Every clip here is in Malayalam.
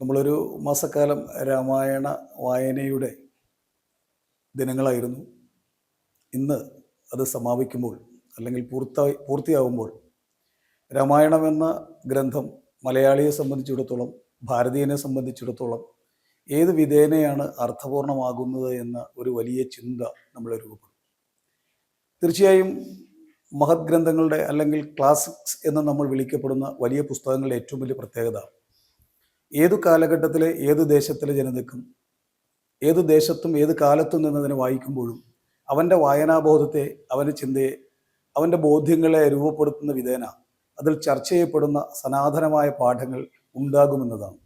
നമ്മളൊരു മാസക്കാലം രാമായണ വായനയുടെ ദിനങ്ങളായിരുന്നു. ഇന്ന് അത് സമാപിക്കുമ്പോൾ അല്ലെങ്കിൽ പൂർത്തായി പൂർത്തിയാകുമ്പോൾ രാമായണം എന്ന ഗ്രന്ഥം മലയാളിയെ സംബന്ധിച്ചിടത്തോളം ഭാരതീയനെ സംബന്ധിച്ചിടത്തോളം ഏത് വിധേനയാണ് അർത്ഥപൂർണമാകുന്നത് എന്ന ഒരു വലിയ ചിന്ത നമ്മൾ രൂപപ്പെടും തീർച്ചയായും മഹത് ഗ്രന്ഥങ്ങളുടെ അല്ലെങ്കിൽ ക്ലാസിക്സ് എന്ന് നമ്മൾ വിളിക്കപ്പെടുന്ന വലിയ പുസ്തകങ്ങളുടെ ഏറ്റവും വലിയ പ്രത്യേകത ഏതു കാലഘട്ടത്തിലെ ഏത് ദേശത്തിലെ ജനതക്കും ഏത് ദേശത്തും ഏത് കാലത്തും നിന്നതിനെ വായിക്കുമ്പോഴും അവന്റെ വായനാബോധത്തെ അവന്റെ ചിന്തയെ അവന്റെ ബോധ്യങ്ങളെ രൂപപ്പെടുത്തുന്ന വിധേന അതിൽ ചർച്ച ചെയ്യപ്പെടുന്ന സനാതനമായ പാഠങ്ങൾ ഉണ്ടാകുമെന്നതാണ്.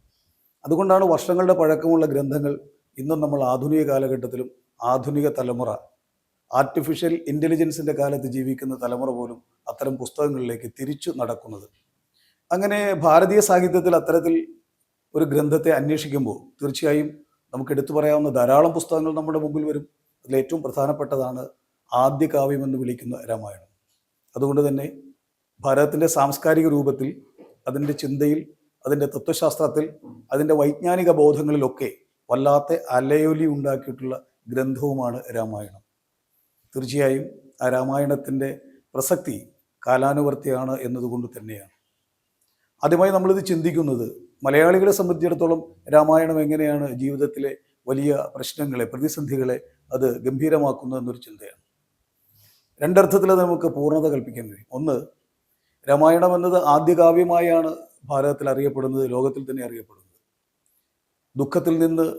അതുകൊണ്ടാണ് വർഷങ്ങളുടെ പഴക്കമുള്ള ഗ്രന്ഥങ്ങൾ ഇന്നും നമ്മൾ ആധുനിക കാലഘട്ടത്തിലും ആധുനിക തലമുറ ആർട്ടിഫിഷ്യൽ ഇന്റലിജൻസിന്റെ കാലത്ത് ജീവിക്കുന്ന തലമുറ പോലും അത്തരം പുസ്തകങ്ങളിലേക്ക് തിരിച്ചു നടക്കുന്നത്. അങ്ങനെ ഭാരതീയ സാഹിത്യത്തിൽ അത്തരത്തിൽ ഒരു ഗ്രന്ഥത്തെ അന്വേഷിക്കുമ്പോൾ തീർച്ചയായും നമുക്ക് എടുത്തു പറയാവുന്ന ധാരാളം പുസ്തകങ്ങൾ നമ്മുടെ മുമ്പിൽ വരും. അതിൽ ഏറ്റവും പ്രധാനപ്പെട്ടതാണ് ആദ്യ കാവ്യമെന്ന് വിളിക്കുന്ന രാമായണം. അതുകൊണ്ട് തന്നെ ഭാരതത്തിന്റെ സാംസ്കാരിക രൂപത്തിൽ അതിന്റെ ചിന്തയിൽ അതിന്റെ തത്വശാസ്ത്രത്തിൽ അതിന്റെ വൈജ്ഞാനിക ബോധങ്ങളിലൊക്കെ വല്ലാത്ത അലയൊലി ഉണ്ടാക്കിയിട്ടുള്ള ഗ്രന്ഥവുമാണ് രാമായണം. തീർച്ചയായും ആ രാമായണത്തിന്റെ പ്രസക്തി കാലാനുവർത്തിയാണ് എന്നതുകൊണ്ട് തന്നെയാണ്. ആദ്യമായി നമ്മളിത് ചിന്തിക്കുന്നത് മലയാളികളെ സംബന്ധിച്ചിടത്തോളം രാമായണം എങ്ങനെയാണ് ജീവിതത്തിലെ വലിയ പ്രശ്നങ്ങളെ പ്രതിസന്ധികളെ അത് ഗംഭീരമാക്കുന്നു എന്നൊരു ചിന്തയാണ്. രണ്ടർത്ഥത്തിൽ നമുക്ക് പൂർണത കൽപ്പിക്കാൻ കഴിയും. ഒന്ന് രാമായണം എന്നത് ആദ്യകാവ്യമായാണ് ഭാരതത്തിൽ അറിയപ്പെടുന്നത് ലോകത്തിൽ തന്നെ അറിയപ്പെടുന്നത്. ദുഃഖത്തിൽ നിന്ന്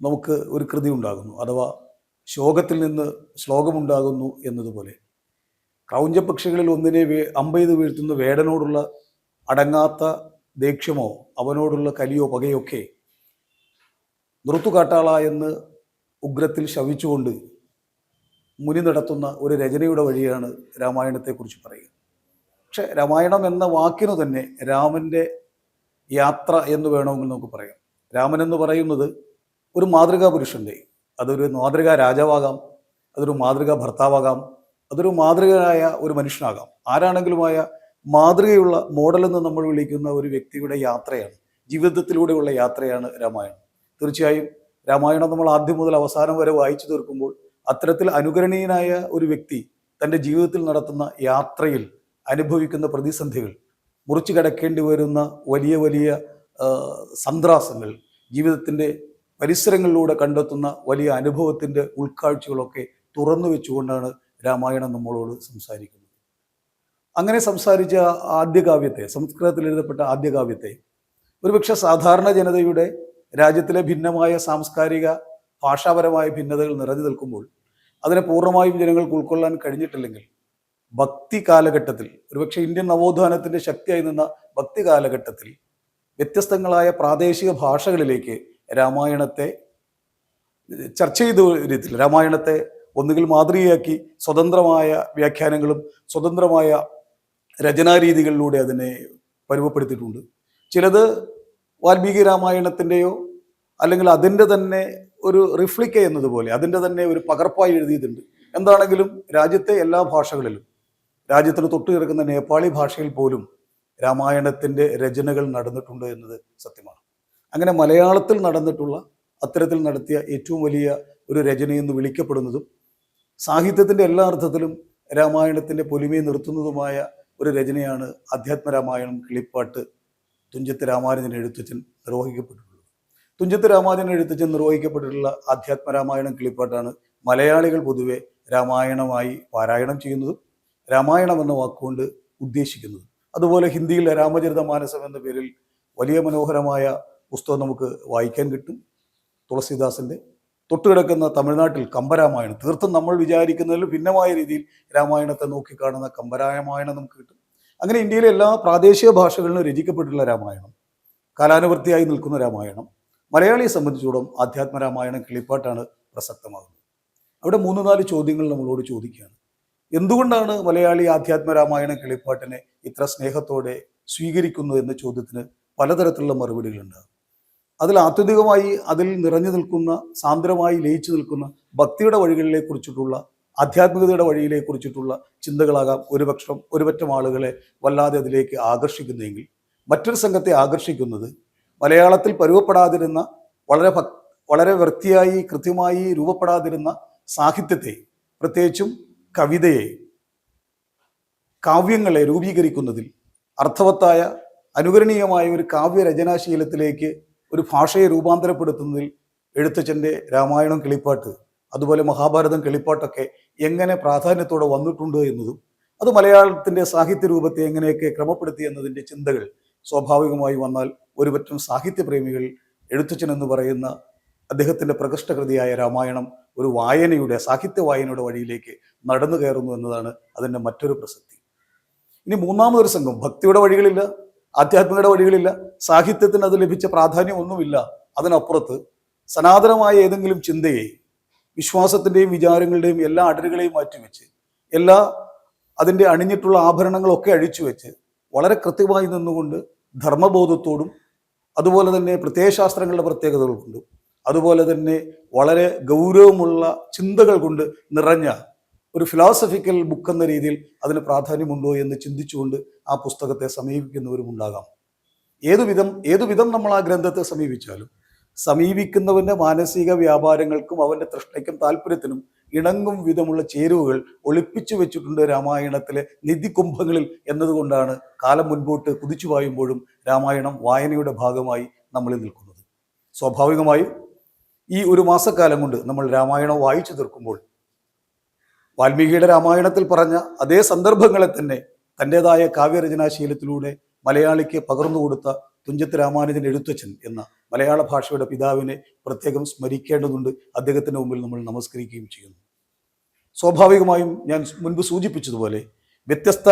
നമുക്ക് ഒരു കൃതി ഉണ്ടാകുന്നു അഥവാ ശോകത്തിൽ നിന്ന് ശ്ലോകമുണ്ടാകുന്നു എന്നതുപോലെ. ക്രൗഞ്ചപക്ഷികളിൽ ഒന്നിനെ അമ്പെയ്ത് വീഴ്ത്തുന്ന വേടനോടുള്ള അടങ്ങാത്ത ദേഷ്യമോ അവനോടുള്ള കലിയോ പകയൊക്കെ നൃത്തുകാട്ടാള എന്ന് ഉഗ്രത്തിൽ ശവിച്ചുകൊണ്ട് മുനി നടത്തുന്ന ഒരു രചനയുടെ വഴിയാണ് രാമായണത്തെക്കുറിച്ച് പറയുക. പക്ഷെ രാമായണം എന്ന വാക്കിനു തന്നെ രാമന്റെ യാത്ര എന്ന് വേണമെങ്കിൽ നമുക്ക് പറയാം. രാമൻ എന്ന് പറയുന്നത് ഒരു മാതൃകാ പുരുഷന്റെ അതൊരു മാതൃകാ രാജാവാകാം അതൊരു മാതൃകാ ഭർത്താവാകാം അതൊരു മാതൃകയായ ഒരു മനുഷ്യനാകാം. ആരാണെങ്കിലുമായ മാതൃകയുള്ള മോഡൽ എന്ന് നമ്മൾ വിളിക്കുന്ന ഒരു വ്യക്തിയുടെ യാത്രയാണ്. ജീവിതത്തിലൂടെയുള്ള യാത്രയാണ് രാമായണം. തീർച്ചയായും രാമായണം നമ്മൾ ആദ്യം മുതൽ അവസാനം വരെ വായിച്ചു തീർക്കുമ്പോൾ അത്തരത്തിൽ അനുകരണീയനായ ഒരു വ്യക്തി തന്റെ ജീവിതത്തിൽ നടത്തുന്ന യാത്രയിൽ അനുഭവിക്കുന്ന പ്രതിസന്ധികൾ മുറിച്ചു കടക്കേണ്ടി വരുന്ന വലിയ വലിയ സന്ത്രാസങ്ങൾ ജീവിതത്തിന്റെ പരിസരങ്ങളിലൂടെ കണ്ടെത്തുന്ന വലിയ അനുഭവത്തിന്റെ ഉൾക്കാഴ്ചകളൊക്കെ തുറന്നു വെച്ചുകൊണ്ടാണ് രാമായണം നമ്മളോട് സംസാരിക്കുന്നത്. അങ്ങനെ സംസാരിച്ച ആദ്യ കാവ്യത്തെ സംസ്കൃതത്തിൽ എഴുതപ്പെട്ട ആദ്യ കാവ്യത്തെ ഒരുപക്ഷെ സാധാരണ ജനതയുടെ രാജ്യത്തിലെ ഭിന്നമായ സാംസ്കാരിക ഭാഷാപരമായ ഭിന്നതകൾ നിറഞ്ഞു നിൽക്കുമ്പോൾ അതിനെ പൂർണമായും ജനങ്ങൾക്ക് ഉൾക്കൊള്ളാൻ കഴിഞ്ഞിട്ടില്ലെങ്കിൽ ഭക്തി കാലഘട്ടത്തിൽ ഒരുപക്ഷെ ഇന്ത്യൻ നവോത്ഥാനത്തിന്റെ ശക്തിയായി നിന്ന ഭക്തി കാലഘട്ടത്തിൽ വ്യത്യസ്തങ്ങളായ പ്രാദേശിക ഭാഷകളിലേക്ക് രാമായണത്തെ ചർച്ച ചെയ്ത രീതിയിൽ രാമായണത്തെ ഒന്നുകിൽ മാതൃകയാക്കി സ്വതന്ത്രമായ വ്യാഖ്യാനങ്ങളും സ്വതന്ത്രമായ രചനാരീതികളിലൂടെ അതിനെ പരുവപ്പെടുത്തിയിട്ടുണ്ട്. ചിലത് വാൽമീകി രാമായണത്തിന്റെയോ അല്ലെങ്കിൽ അതിന്റെ തന്നെ ഒരു റിഫ്ലിക്ക എന്നതുപോലെ അതിന്റെ തന്നെ ഒരു പകർപ്പായി എഴുതിയിട്ടുണ്ട്. എന്താണെങ്കിലും രാജ്യത്തെ എല്ലാ ഭാഷകളിലും രാജ്യത്തിന് തൊട്ട് കിടക്കുന്ന നേപ്പാളി ഭാഷയിൽ പോലും രാമായണത്തിന്റെ രചനകൾ നടന്നിട്ടുണ്ട് എന്നത് സത്യമാണ്. അങ്ങനെ മലയാളത്തിൽ നടന്നിട്ടുള്ള അത്തരത്തിൽ നടത്തിയ ഏറ്റവും വലിയ ഒരു രചനയെന്ന് വിളിക്കപ്പെടുന്നതും സാഹിത്യത്തിന്റെ എല്ലാ അർത്ഥത്തിലും രാമായണത്തിന്റെ പൊലിമയെ നിർത്തുന്നതുമായ ഒരു രചനയാണ് അധ്യാത്മ രാമായണം കിളിപ്പാട്ട്. തുഞ്ചത്ത് രാമാനുജൻ എഴുത്തച്ഛൻ നിർവഹിക്കപ്പെട്ടിട്ടുള്ളത്. തുഞ്ചത്ത് രാമാനുജൻ എഴുത്തച്ഛൻ നിർവഹിക്കപ്പെട്ടിട്ടുള്ള അധ്യാത്മ രാമായണം കിളിപ്പാട്ടാണ് മലയാളികൾ പൊതുവെ രാമായണമായി പാരായണം ചെയ്യുന്നതും രാമായണം എന്ന വാക്കുകൊണ്ട് ഉദ്ദേശിക്കുന്നത്. അതുപോലെ ഹിന്ദിയിൽ രാമചരിത മാനസം എന്ന പേരിൽ വലിയ മനോഹരമായ പുസ്തകം നമുക്ക് വായിക്കാൻ കിട്ടും. തുളസിദാസിന്റെ തൊട്ടുകിടക്കുന്ന തമിഴ്നാട്ടിൽ കമ്പരാമായണം. തീർത്തും നമ്മൾ വിചാരിക്കുന്നതിൽ ഭിന്നമായ രീതിയിൽ രാമായണത്തെ നോക്കിക്കാണുന്ന കമ്പരാമായണം നമുക്ക് കിട്ടും. അങ്ങനെ ഇന്ത്യയിലെ എല്ലാ പ്രാദേശിക ഭാഷകളിലും രചിക്കപ്പെട്ടിട്ടുള്ള രാമായണം കാലാനുവർത്തിയായി നിൽക്കുന്ന രാമായണം മലയാളിയെ സംബന്ധിച്ചിടത്തോളം ആധ്യാത്മ രാമായണം കിളിപ്പാട്ടാണ് പ്രസക്തമാകുന്നത്. അവിടെ മൂന്ന് നാല് ചോദ്യങ്ങൾ നമ്മളോട് ചോദിക്കുകയാണ്. എന്തുകൊണ്ടാണ് മലയാളി ആധ്യാത്മ രാമായണ കിളിപ്പാട്ടിനെ ഇത്ര സ്നേഹത്തോടെ സ്വീകരിക്കുന്നു എന്ന ചോദ്യത്തിന് പലതരത്തിലുള്ള മറുപടികളുണ്ടാകും അതിൽ ആത്യന്തികമായി അതിൽ നിറഞ്ഞു നിൽക്കുന്ന സാന്ദ്രമായി ലയിച്ചു നിൽക്കുന്ന ഭക്തിയുടെ വഴികളിലെ കുറിച്ചിട്ടുള്ള ആധ്യാത്മികതയുടെ വഴിയിലെ കുറിച്ചിട്ടുള്ള ചിന്തകളാകാം ഒരുപക്ഷം ഒരുപറ്റം ആളുകളെ വല്ലാതെ അതിലേക്ക് ആകർഷിക്കുന്നെങ്കിൽ മറ്റൊരു സംഘത്തെ ആകർഷിക്കുന്നത് മലയാളത്തിൽ പരുവപ്പെടാതിരുന്ന വളരെ ഭക് വളരെ വൃത്തിയായി കൃത്യമായി രൂപപ്പെടാതിരുന്ന സാഹിത്യത്തെ പ്രത്യേകിച്ചും കവിതയെ കാവ്യങ്ങളെ രൂപീകരിക്കുന്നതിൽ അർത്ഥവത്തായ അനുകരണീയമായ ഒരു കാവ്യരചനാശീലത്തിലേക്ക് ഒരു ഭാഷയെ രൂപാന്തരപ്പെടുത്തുന്നതിൽ എഴുത്തച്ഛന്റെ രാമായണം കിളിപ്പാട്ട് അതുപോലെ മഹാഭാരതം കിളിപ്പാട്ടൊക്കെ എങ്ങനെ പ്രാധാന്യത്തോടെ വന്നിട്ടുണ്ട് എന്നതും അത് മലയാളത്തിന്റെ സാഹിത്യ രൂപത്തെ എങ്ങനെയൊക്കെ ക്രമപ്പെടുത്തി എന്നതിന്റെ ചിന്തകൾ സ്വാഭാവികമായി വന്നാൽ ഒരുപറ്റം സാഹിത്യപ്രേമികൾ എഴുത്തച്ഛൻ എന്ന് പറയുന്ന അദ്ദേഹത്തിന്റെ പ്രകൃഷ്ടകൃതിയായ രാമായണം ഒരു വായനയുടെ സാഹിത്യ വായനയുടെ വഴിയിലേക്ക് നടന്നു കയറുന്നു എന്നതാണ് അതിന്റെ മറ്റൊരു പ്രസക്തി. ഇനി മൂന്നാമതൊരു സംഘം ഭക്തിയുടെ വഴികളില്ല ആധ്യാത്മികയുടെ വഴികളില്ല സാഹിത്യത്തിന് അത് ലഭിച്ച പ്രാധാന്യം ഒന്നുമില്ല അതിനപ്പുറത്ത് സനാതനമായ ഏതെങ്കിലും ചിന്തയെ വിശ്വാസത്തിന്റെയും വിചാരങ്ങളുടെയും എല്ലാ അടരുകളെയും മാറ്റിവെച്ച് എല്ലാ അതിന്റെ അണിഞ്ഞിട്ടുള്ള ആഭരണങ്ങളൊക്കെ അഴിച്ചു വെച്ച് വളരെ കൃത്യമായി നിന്നുകൊണ്ട് ധർമ്മബോധത്തോടും അതുപോലെ തന്നെ പ്രത്യയശാസ്ത്രങ്ങളുടെ പ്രത്യേകതകൾ കൊണ്ടും അതുപോലെ തന്നെ വളരെ ഗൗരവമുള്ള ചിന്തകൾ കൊണ്ട് നിറഞ്ഞ ഒരു ഫിലോസഫിക്കൽ ബുക്ക് എന്ന രീതിയിൽ അതിന് പ്രാധാന്യമുണ്ടോ എന്ന് ചിന്തിച്ചുകൊണ്ട് ആ പുസ്തകത്തെ സമീപിക്കുന്നവരും ഉണ്ടാകാം ഏതുവിധം ഏതുവിധം നമ്മൾ ആ ഗ്രന്ഥത്തെ സമീപിച്ചാലും സമീപിക്കുന്നവന്റെ മാനസിക വ്യാപാരങ്ങൾക്കും അവന്റെ തൃഷ്ണയ്ക്കും താല്പര്യത്തിനും ഇണങ്ങും വിധമുള്ള ചേരുവകൾ ഒളിപ്പിച്ചു വെച്ചിട്ടുണ്ട് രാമായണത്തിലെ നിധികുംഭങ്ങളിൽ എന്നതുകൊണ്ടാണ് കാലം മുൻപോട്ട് കുതിച്ചു പായുമ്പോഴും രാമായണം വായനയുടെ ഭാഗമായി നമ്മളിൽ നിൽക്കുന്നത്. സ്വാഭാവികമായും ഈ ഒരു മാസക്കാലം കൊണ്ട് നമ്മൾ രാമായണം വായിച്ചു തീർക്കുമ്പോൾ വാൽമീകിയുടെ രാമായണത്തിൽ പറഞ്ഞ അതേ സന്ദർഭങ്ങളെ തന്നെ തന്റെതായ കാവ്യരചനാശീലത്തിലൂടെ മലയാളിക്ക് പകർന്നു കൊടുത്ത തുഞ്ചത്ത് രാമാനുജൻ എഴുത്തച്ഛൻ എന്ന മലയാള ഭാഷയുടെ പിതാവിനെ പ്രത്യേകം സ്മരിക്കേണ്ടതുണ്ട്. അദ്ദേഹത്തിന്റെ മുമ്പിൽ നമ്മൾ നമസ്കരിക്കുകയും ചെയ്യുന്നു. സ്വാഭാവികമായും ഞാൻ മുൻപ് സൂചിപ്പിച്ചതുപോലെ വ്യത്യസ്ത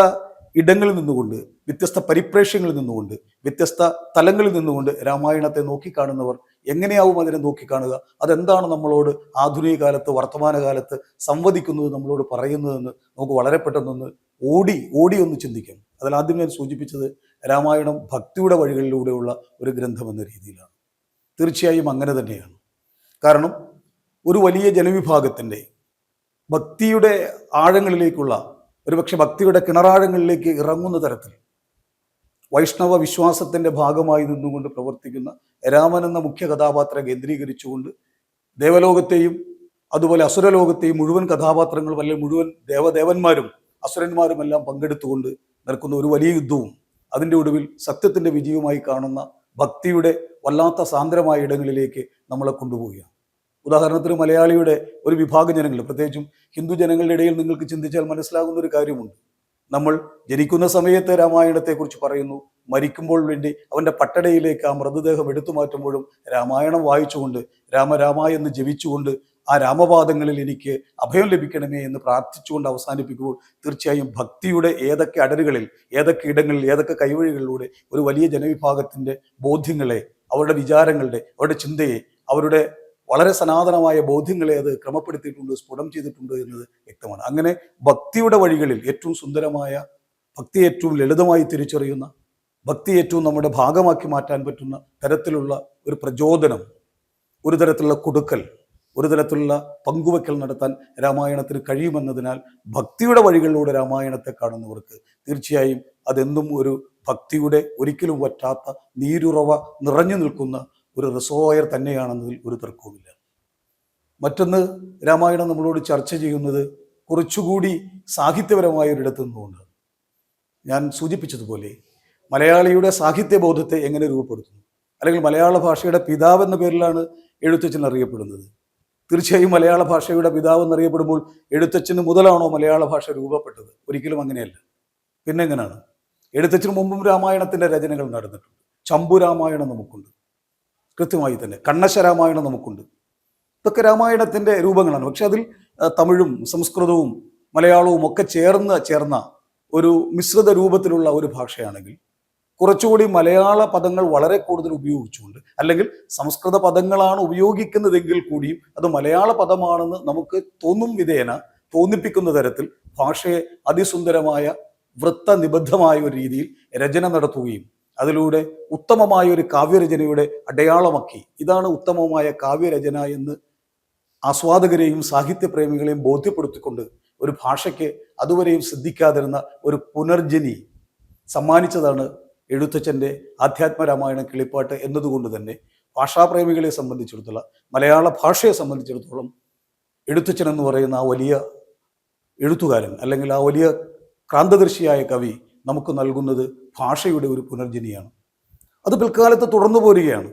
ഇടങ്ങളിൽ നിന്നുകൊണ്ട് വ്യത്യസ്ത പരിപ്രേക്ഷ്യങ്ങളിൽ നിന്നുകൊണ്ട് വ്യത്യസ്ത തലങ്ങളിൽ നിന്നുകൊണ്ട് രാമായണത്തെ നോക്കിക്കാണുന്നവർ എങ്ങനെയാവും അതിനെ നോക്കിക്കാണുക? അതെന്താണ് നമ്മളോട് ആധുനിക കാലത്ത് വർത്തമാനകാലത്ത് സംവദിക്കുന്നത് നമ്മളോട് പറയുന്നതെന്ന് നമുക്ക് വളരെ പെട്ടെന്നൊന്ന് ഓടി ഓടി ഒന്ന് ചിന്തിക്കാം. അതിൽ ആദ്യം ഞാൻ സൂചിപ്പിച്ചത് രാമായണം ഭക്തിയുടെ വഴികളിലൂടെയുള്ള ഒരു ഗ്രന്ഥമെന്ന രീതിയിലാണ്. തീർച്ചയായും അങ്ങനെ തന്നെയാണ്. കാരണം ഒരു വലിയ ജനവിഭാഗത്തിന്റെ ഭക്തിയുടെ ആഴങ്ങളിലേക്കുള്ള ഒരുപക്ഷെ ഭക്തിയുടെ കിണറാഴങ്ങളിലേക്ക് ഇറങ്ങുന്ന തരത്തിൽ വൈഷ്ണവ വിശ്വാസത്തിന്റെ ഭാഗമായി നിന്നുകൊണ്ട് പ്രവർത്തിക്കുന്ന രാമൻ എന്ന മുഖ്യ കഥാപാത്രം കേന്ദ്രീകരിച്ചുകൊണ്ട് ദേവലോകത്തെയും അതുപോലെ അസുരലോകത്തെയും മുഴുവൻ കഥാപാത്രങ്ങളും അല്ലെങ്കിൽ മുഴുവൻ ദേവദേവന്മാരും അസുരന്മാരുമെല്ലാം പങ്കെടുത്തുകൊണ്ട് നിൽക്കുന്ന ഒരു വലിയ യുദ്ധവും അതിന്റെ ഒടുവിൽ സത്യത്തിന്റെ വിജയവുമായി കാണുന്ന ഭക്തിയുടെ വല്ലാത്ത സാന്ദ്രമായ ഇടങ്ങളിലേക്ക് നമ്മളെ കൊണ്ടുപോവുകയാണ്. ഉദാഹരണത്തിന് മലയാളിയുടെ ഒരു വിഭാഗം ജനങ്ങൾ പ്രത്യേകിച്ചും ഹിന്ദു ജനങ്ങളുടെ ഇടയിൽ നിങ്ങൾക്ക് ചിന്തിച്ചാൽ മനസ്സിലാകുന്ന ഒരു കാര്യമുണ്ട്. നമ്മൾ ജനിക്കുന്ന സമയത്ത് രാമായണത്തെക്കുറിച്ച് പറയുന്നു. മരിക്കുമ്പോൾ വേണ്ടി അവന്റെ പട്ടടയിലേക്ക് ആ മൃതദേഹം എടുത്തു മാറ്റുമ്പോഴും രാമായണം വായിച്ചുകൊണ്ട് രാമരാമ എന്ന് ജപിച്ചുകൊണ്ട് ആ രാമപാദങ്ങളിൽ എനിക്ക് അഭയം ലഭിക്കണമേ എന്ന് പ്രാർത്ഥിച്ചുകൊണ്ട് അവസാനിപ്പിക്കുമ്പോൾ തീർച്ചയായും ഭക്തിയുടെ ഏതൊക്കെ അടരുകളിൽ ഏതൊക്കെ ഇടങ്ങളിൽ ഏതൊക്കെ കൈവഴികളിലൂടെ ഒരു വലിയ ജനവിഭാഗത്തിന്റെ ബോധ്യങ്ങളെ അവരുടെ വിചാരങ്ങളുടെ അവരുടെ ചിന്തയെ അവരുടെ വളരെ സനാതനമായ ബോധ്യങ്ങളെ അത് ക്രമപ്പെടുത്തിയിട്ടുണ്ട് സ്ഫുടം ചെയ്തിട്ടുണ്ട് എന്നത് വ്യക്തമാണ്. അങ്ങനെ ഭക്തിയുടെ വഴികളിൽ ഏറ്റവും സുന്ദരമായ ഭക്തി ഏറ്റവും ലളിതമായി തിരിച്ചറിയുന്ന ഭക്തി ഏറ്റവും നമ്മുടെ ഭാഗമാക്കി മാറ്റാൻ പറ്റുന്ന തരത്തിലുള്ള ഒരു പ്രചോദനം ഒരു തരത്തിലുള്ള കൊടുക്കൽ ഒരു തരത്തിലുള്ള പങ്കുവെക്കൽ നടത്താൻ രാമായണത്തിന് കഴിയുമെന്നതിനാൽ ഭക്തിയുടെ വഴികളിലൂടെ രാമായണത്തെ കാണുന്നവർക്ക് തീർച്ചയായും അതെന്നും ഒരു ഭക്തിയുടെ ഒരിക്കലും വറ്റാത്ത നീരുറവ നിറഞ്ഞു നിൽക്കുന്ന ഒരു റിസോയർ തന്നെയാണെന്നതിൽ ഒരു തർക്കവുമില്ല. മറ്റൊന്ന് രാമായണം നമ്മളോട് ചർച്ച ചെയ്യുന്നത് കുറച്ചുകൂടി സാഹിത്യപരമായ ഒരിടത്ത് നിന്നുകൊണ്ട്. ഞാൻ സൂചിപ്പിച്ചതുപോലെ മലയാളിയുടെ സാഹിത്യബോധത്തെ എങ്ങനെ രൂപപ്പെടുത്തുന്നു? അല്ലെങ്കിൽ മലയാള ഭാഷയുടെ പിതാവ് എന്ന പേരിലാണ് എഴുത്തച്ഛൻ അറിയപ്പെടുന്നത്. തീർച്ചയായും മലയാള ഭാഷയുടെ പിതാവ് എന്നറിയപ്പെടുമ്പോൾ എഴുത്തച്ഛന് മുതലാണോ മലയാള ഭാഷ രൂപപ്പെട്ടത്? ഒരിക്കലും അങ്ങനെയല്ല. പിന്നെ എങ്ങനെയാണ് എഴുത്തച്ഛന് മുമ്പും രാമായണത്തിന്റെ രചനകൾ നടന്നിട്ടുണ്ട്. ചമ്പു രാമായണം നമുക്കുണ്ട്. കൃത്യമായി തന്നെ. കണ്ണശ രാമായണം നമുക്കുണ്ട്. ഇതൊക്കെ രാമായണത്തിന്റെ രൂപങ്ങളാണ്. പക്ഷെ അതിൽ തമിഴും സംസ്കൃതവും മലയാളവും ഒക്കെ ചേർന്ന് ചേർന്ന ഒരു മിശ്രിത രൂപത്തിലുള്ള ഒരു ഭാഷയാണെങ്കിൽ കുറച്ചുകൂടി മലയാള പദങ്ങൾ വളരെ കൂടുതൽ ഉപയോഗിച്ചുകൊണ്ട് അല്ലെങ്കിൽ സംസ്കൃത പദങ്ങളാണ് ഉപയോഗിക്കുന്നതെങ്കിൽ കൂടിയും അത് മലയാള പദമാണെന്ന് നമുക്ക് തോന്നും വിധേന തോന്നിപ്പിക്കുന്ന തരത്തിൽ ഭാഷയെ അതിസുന്ദരമായ വൃത്തനിബദ്ധമായ ഒരു രീതിയിൽ രചന നടത്തുകയും അതിലൂടെ ഉത്തമമായ ഒരു കാവ്യരചനയുടെ അടയാളമാക്കി. ഇതാണ് ഉത്തമമായ കാവ്യരചന എന്ന് ആസ്വാദകരെയും സാഹിത്യപ്രേമികളെയും ബോധ്യപ്പെടുത്തിക്കൊണ്ട് ഒരു ഭാഷയ്ക്ക് അതുവരെയും സിദ്ധിക്കാതിരുന്ന ഒരു പുനർജനി സമ്മാനിച്ചതാണ് എഴുത്തച്ഛന്റെ ആധ്യാത്മ രാമായണം കിളിപ്പാട്ട് എന്നതുകൊണ്ട് തന്നെ ഭാഷാപ്രേമികളെ സംബന്ധിച്ചിടത്തോളം മലയാള ഭാഷയെ സംബന്ധിച്ചിടത്തോളം എഴുത്തച്ഛൻ എന്ന് പറയുന്ന ആ വലിയ എഴുത്തുകാരൻ അല്ലെങ്കിൽ ആ വലിയ ക്രാന്തദർശിയായ കവി നമുക്ക് നൽകുന്നത് ഭാഷയുടെ ഒരു പുനർജനിയാണ് അത് പിൽക്കാലത്ത് തുടർന്നു പോരുകയാണ്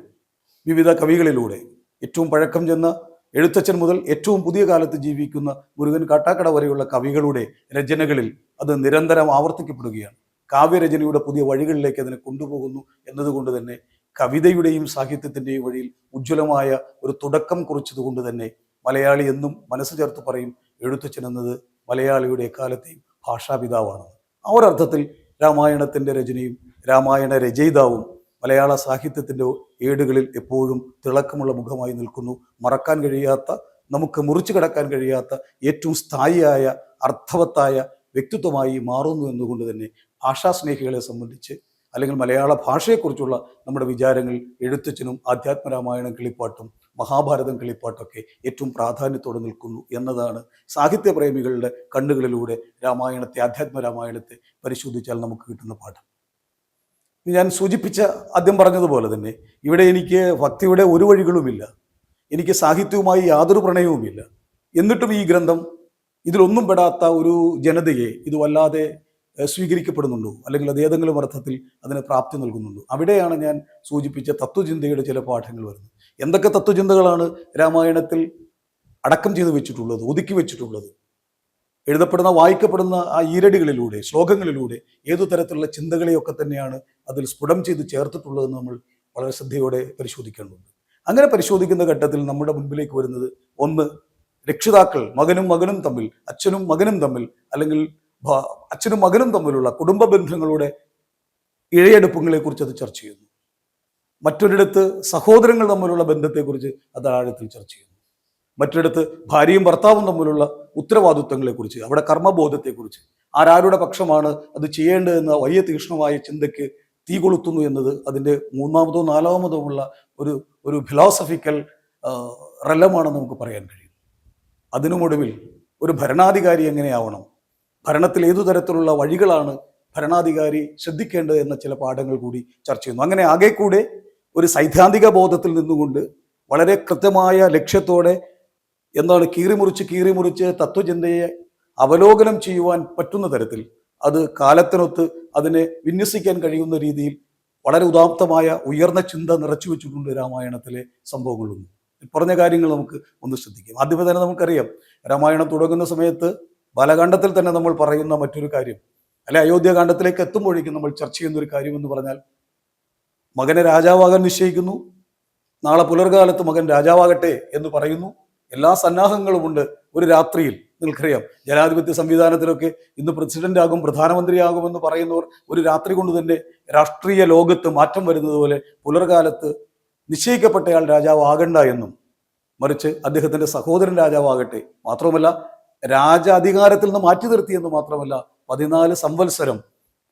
വിവിധ കവികളിലൂടെ. ഏറ്റവും പഴക്കം ചെന്ന എഴുത്തച്ഛൻ മുതൽ ഏറ്റവും പുതിയ കാലത്ത് ജീവിക്കുന്ന മുരുകൻ കാട്ടാക്കട വരെയുള്ള കവികളുടെ രചനകളിൽ അത് നിരന്തരം ആവർത്തിക്കപ്പെടുകയാണ്. കാവ്യരചനയുടെ പുതിയ വഴികളിലേക്ക് അതിനെ കൊണ്ടുപോകുന്നു എന്നതുകൊണ്ട് തന്നെ കവിതയുടെയും സാഹിത്യത്തിന്റെയും വഴിയിൽ ഉജ്ജ്വലമായ ഒരു തുടക്കം കുറിച്ചതുകൊണ്ട് തന്നെ മലയാളി എന്നും മനസ്സ് ചേർത്ത് പറയും എഴുത്തച്ഛൻ എന്നത് മലയാളിയുടെ എക്കാലത്തെയും ഭാഷാപിതാവാണ്. ആ ഒരർത്ഥത്തിൽ രാമായണത്തിന്റെ രചനയും രാമായണ രചയിതാവും മലയാള സാഹിത്യത്തിന്റെ ഏടുകളിൽ എപ്പോഴും തിളക്കമുള്ള മുഖമായി നിൽക്കുന്നു. മറക്കാൻ കഴിയാത്ത നമുക്ക് മുറിച്ചു കടക്കാൻ കഴിയാത്ത ഏറ്റവും സ്ഥായിയായ അർത്ഥവത്തായ വ്യക്തിത്വമായി മാറുന്നു എന്നുകൊണ്ട് തന്നെ ഭാഷാസ്നേഹികളെ സംബന്ധിച്ച് അല്ലെങ്കിൽ മലയാള ഭാഷയെക്കുറിച്ചുള്ള നമ്മുടെ വിചാരങ്ങൾ എഴുത്തച്ഛനും ആധ്യാത്മരാമായണം കിളിപ്പാട്ടും മഹാഭാരതം കിളിപ്പാട്ടൊക്കെ ഏറ്റവും പ്രാധാന്യത്തോടെ നിൽക്കുന്നു എന്നതാണ് സാഹിത്യപ്രേമികളുടെ കണ്ണുകളിലൂടെ രാമായണത്തെ ആധ്യാത്മ രാമായണത്തെ പരിശോധിച്ചാൽ നമുക്ക് കിട്ടുന്ന പാഠം. ഞാൻ സൂചിപ്പിച്ച ആദ്യം പറഞ്ഞതുപോലെ തന്നെ ഇവിടെ എനിക്ക് ഭക്തിയുടെ ഒരു വഴികളുമില്ല. എനിക്ക് സാഹിത്യവുമായി യാതൊരു പ്രണയവുമില്ല. എന്നിട്ടും ഈ ഗ്രന്ഥം ഇതിലൊന്നും പെടാത്ത ഒരു ജനതയെ ഇത് വല്ലാതെ സ്വീകരിക്കപ്പെടുന്നുണ്ടോ? അല്ലെങ്കിൽ അത് ഏതെങ്കിലും അർത്ഥത്തിൽ അതിന് പ്രാപ്തി നൽകുന്നുണ്ടോ? അവിടെയാണ് ഞാൻ സൂചിപ്പിച്ച തത്വചിന്തയുടെ ചില പാഠങ്ങൾ വരുന്നത്. എന്തൊക്കെ തത്വചിന്തകളാണ് രാമായണത്തിൽ അടക്കം ചെയ്തു വെച്ചിട്ടുള്ളത് ഒതുക്കി വെച്ചിട്ടുള്ളത്? എഴുതപ്പെടുന്ന വായിക്കപ്പെടുന്ന ആ ഈരടികളിലൂടെ ശ്ലോകങ്ങളിലൂടെ ഏതു തരത്തിലുള്ള ചിന്തകളെയൊക്കെ തന്നെയാണ് അതിൽ സ്ഫുടം ചെയ്ത് ചേർത്തിട്ടുള്ളതെന്ന് നമ്മൾ വളരെ ശ്രദ്ധയോടെ പരിശോധിക്കേണ്ടതുണ്ട്. അങ്ങനെ പരിശോധിക്കുന്ന ഘട്ടത്തിൽ നമ്മുടെ മുൻപിലേക്ക് വരുന്നത് ഒന്ന് രക്ഷിതാക്കൾ മകനും മകനും തമ്മിൽ അച്ഛനും മകനും തമ്മിൽ അല്ലെങ്കിൽ അച്ഛനും മകനും തമ്മിലുള്ള കുടുംബ ബന്ധങ്ങളുടെ ഇഴയെടുപ്പുകളെ കുറിച്ച് അത് ചർച്ച ചെയ്യുന്നു. മറ്റൊരിടത്ത് സഹോദരങ്ങൾ തമ്മിലുള്ള ബന്ധത്തെക്കുറിച്ച് അത് ആഴത്തിൽ ചർച്ച ചെയ്യുന്നു. മറ്റൊരിടത്ത് ഭാര്യയും ഭർത്താവും തമ്മിലുള്ള ഉത്തരവാദിത്വങ്ങളെക്കുറിച്ച് അവിടെ കർമ്മബോധത്തെക്കുറിച്ച് ആരാരുടെ പക്ഷമാണ് അത് ചെയ്യേണ്ടതെന്ന വലിയ തീക്ഷ്ണമായ ചിന്തയ്ക്ക് തീ കൊളുത്തുന്നു എന്നത് അതിന്റെ മൂന്നാമതോ നാലാമതോ ഉള്ള ഒരു ഒരു ഫിലോസഫിക്കൽ റലമാണെന്ന് നമുക്ക് പറയാൻ കഴിയും. അതിനുമൊടുവിൽ ഒരു ഭരണാധികാരി എങ്ങനെയാവണം? ഭരണത്തിൽ ഏതു തരത്തിലുള്ള വഴികളാണ് ഭരണാധികാരി ശ്രദ്ധിക്കേണ്ടത് എന്ന ചില പാഠങ്ങൾ കൂടി ചർച്ച ചെയ്യുന്നു. അങ്ങനെ ആകെ കൂടെ ഒരു സൈദ്ധാന്തിക ബോധത്തിൽ നിന്നുകൊണ്ട് വളരെ കൃത്യമായ ലക്ഷ്യത്തോടെ എന്താണ് കീറിമുറിച്ച് കീറിമുറിച്ച് തത്വചിന്തയെ അവലോകനം ചെയ്യുവാൻ പറ്റുന്ന തരത്തിൽ അത് കാലത്തിനൊത്ത് അതിനെ വിന്യസിക്കാൻ കഴിയുന്ന രീതിയിൽ വളരെ ഉദാത്തമായ ഉയർന്ന ചിന്ത നിറച്ചു വെച്ചിട്ടുണ്ട് രാമായണത്തിലെ സംഭവങ്ങളൊന്നും പറഞ്ഞ കാര്യങ്ങൾ നമുക്ക് ഒന്ന് ശ്രദ്ധിക്കാം. ആദ്യമേ തന്നെ നമുക്കറിയാം. രാമായണം തുടങ്ങുന്ന സമയത്ത് ബാലകാണ്ഡത്തിൽ തന്നെ നമ്മൾ പറയുന്ന മറ്റൊരു കാര്യം അല്ലെ അയോധ്യാകാന്ഡത്തിലേക്ക് എത്തുമ്പോഴേക്കും നമ്മൾ ചർച്ച ചെയ്യുന്ന ഒരു കാര്യം എന്ന് പറഞ്ഞാൽ മകനെ രാജാവാകാൻ നിശ്ചയിക്കുന്നു നാളെ പുലർകാലത്ത് മകൻ രാജാവാകട്ടെ എന്ന് പറയുന്നു എല്ലാ സന്നാഹങ്ങളും ഉണ്ട് ഒരു രാത്രിയിൽ. നിങ്ങൾക്കറിയാം ജനാധിപത്യ സംവിധാനത്തിലൊക്കെ ഇന്ന് പ്രസിഡന്റ് ആകും പ്രധാനമന്ത്രിയാകുമെന്ന് പറയുന്നവർ ഒരു രാത്രി കൊണ്ട് തന്നെ രാഷ്ട്രീയ ലോകത്ത് മാറ്റം വരുന്നത് പോലെ പുലർകാലത്ത് നിശ്ചയിക്കപ്പെട്ടയാൾ രാജാവാകണ്ട എന്നും മറിച്ച് അദ്ദേഹത്തിന്റെ സഹോദരൻ രാജാവാകട്ടെ. മാത്രമല്ല രാജ അധികാരത്തിൽ നിന്ന് മാറ്റി നിർത്തിയെന്ന് മാത്രമല്ല പതിനാല് സംവത്സരം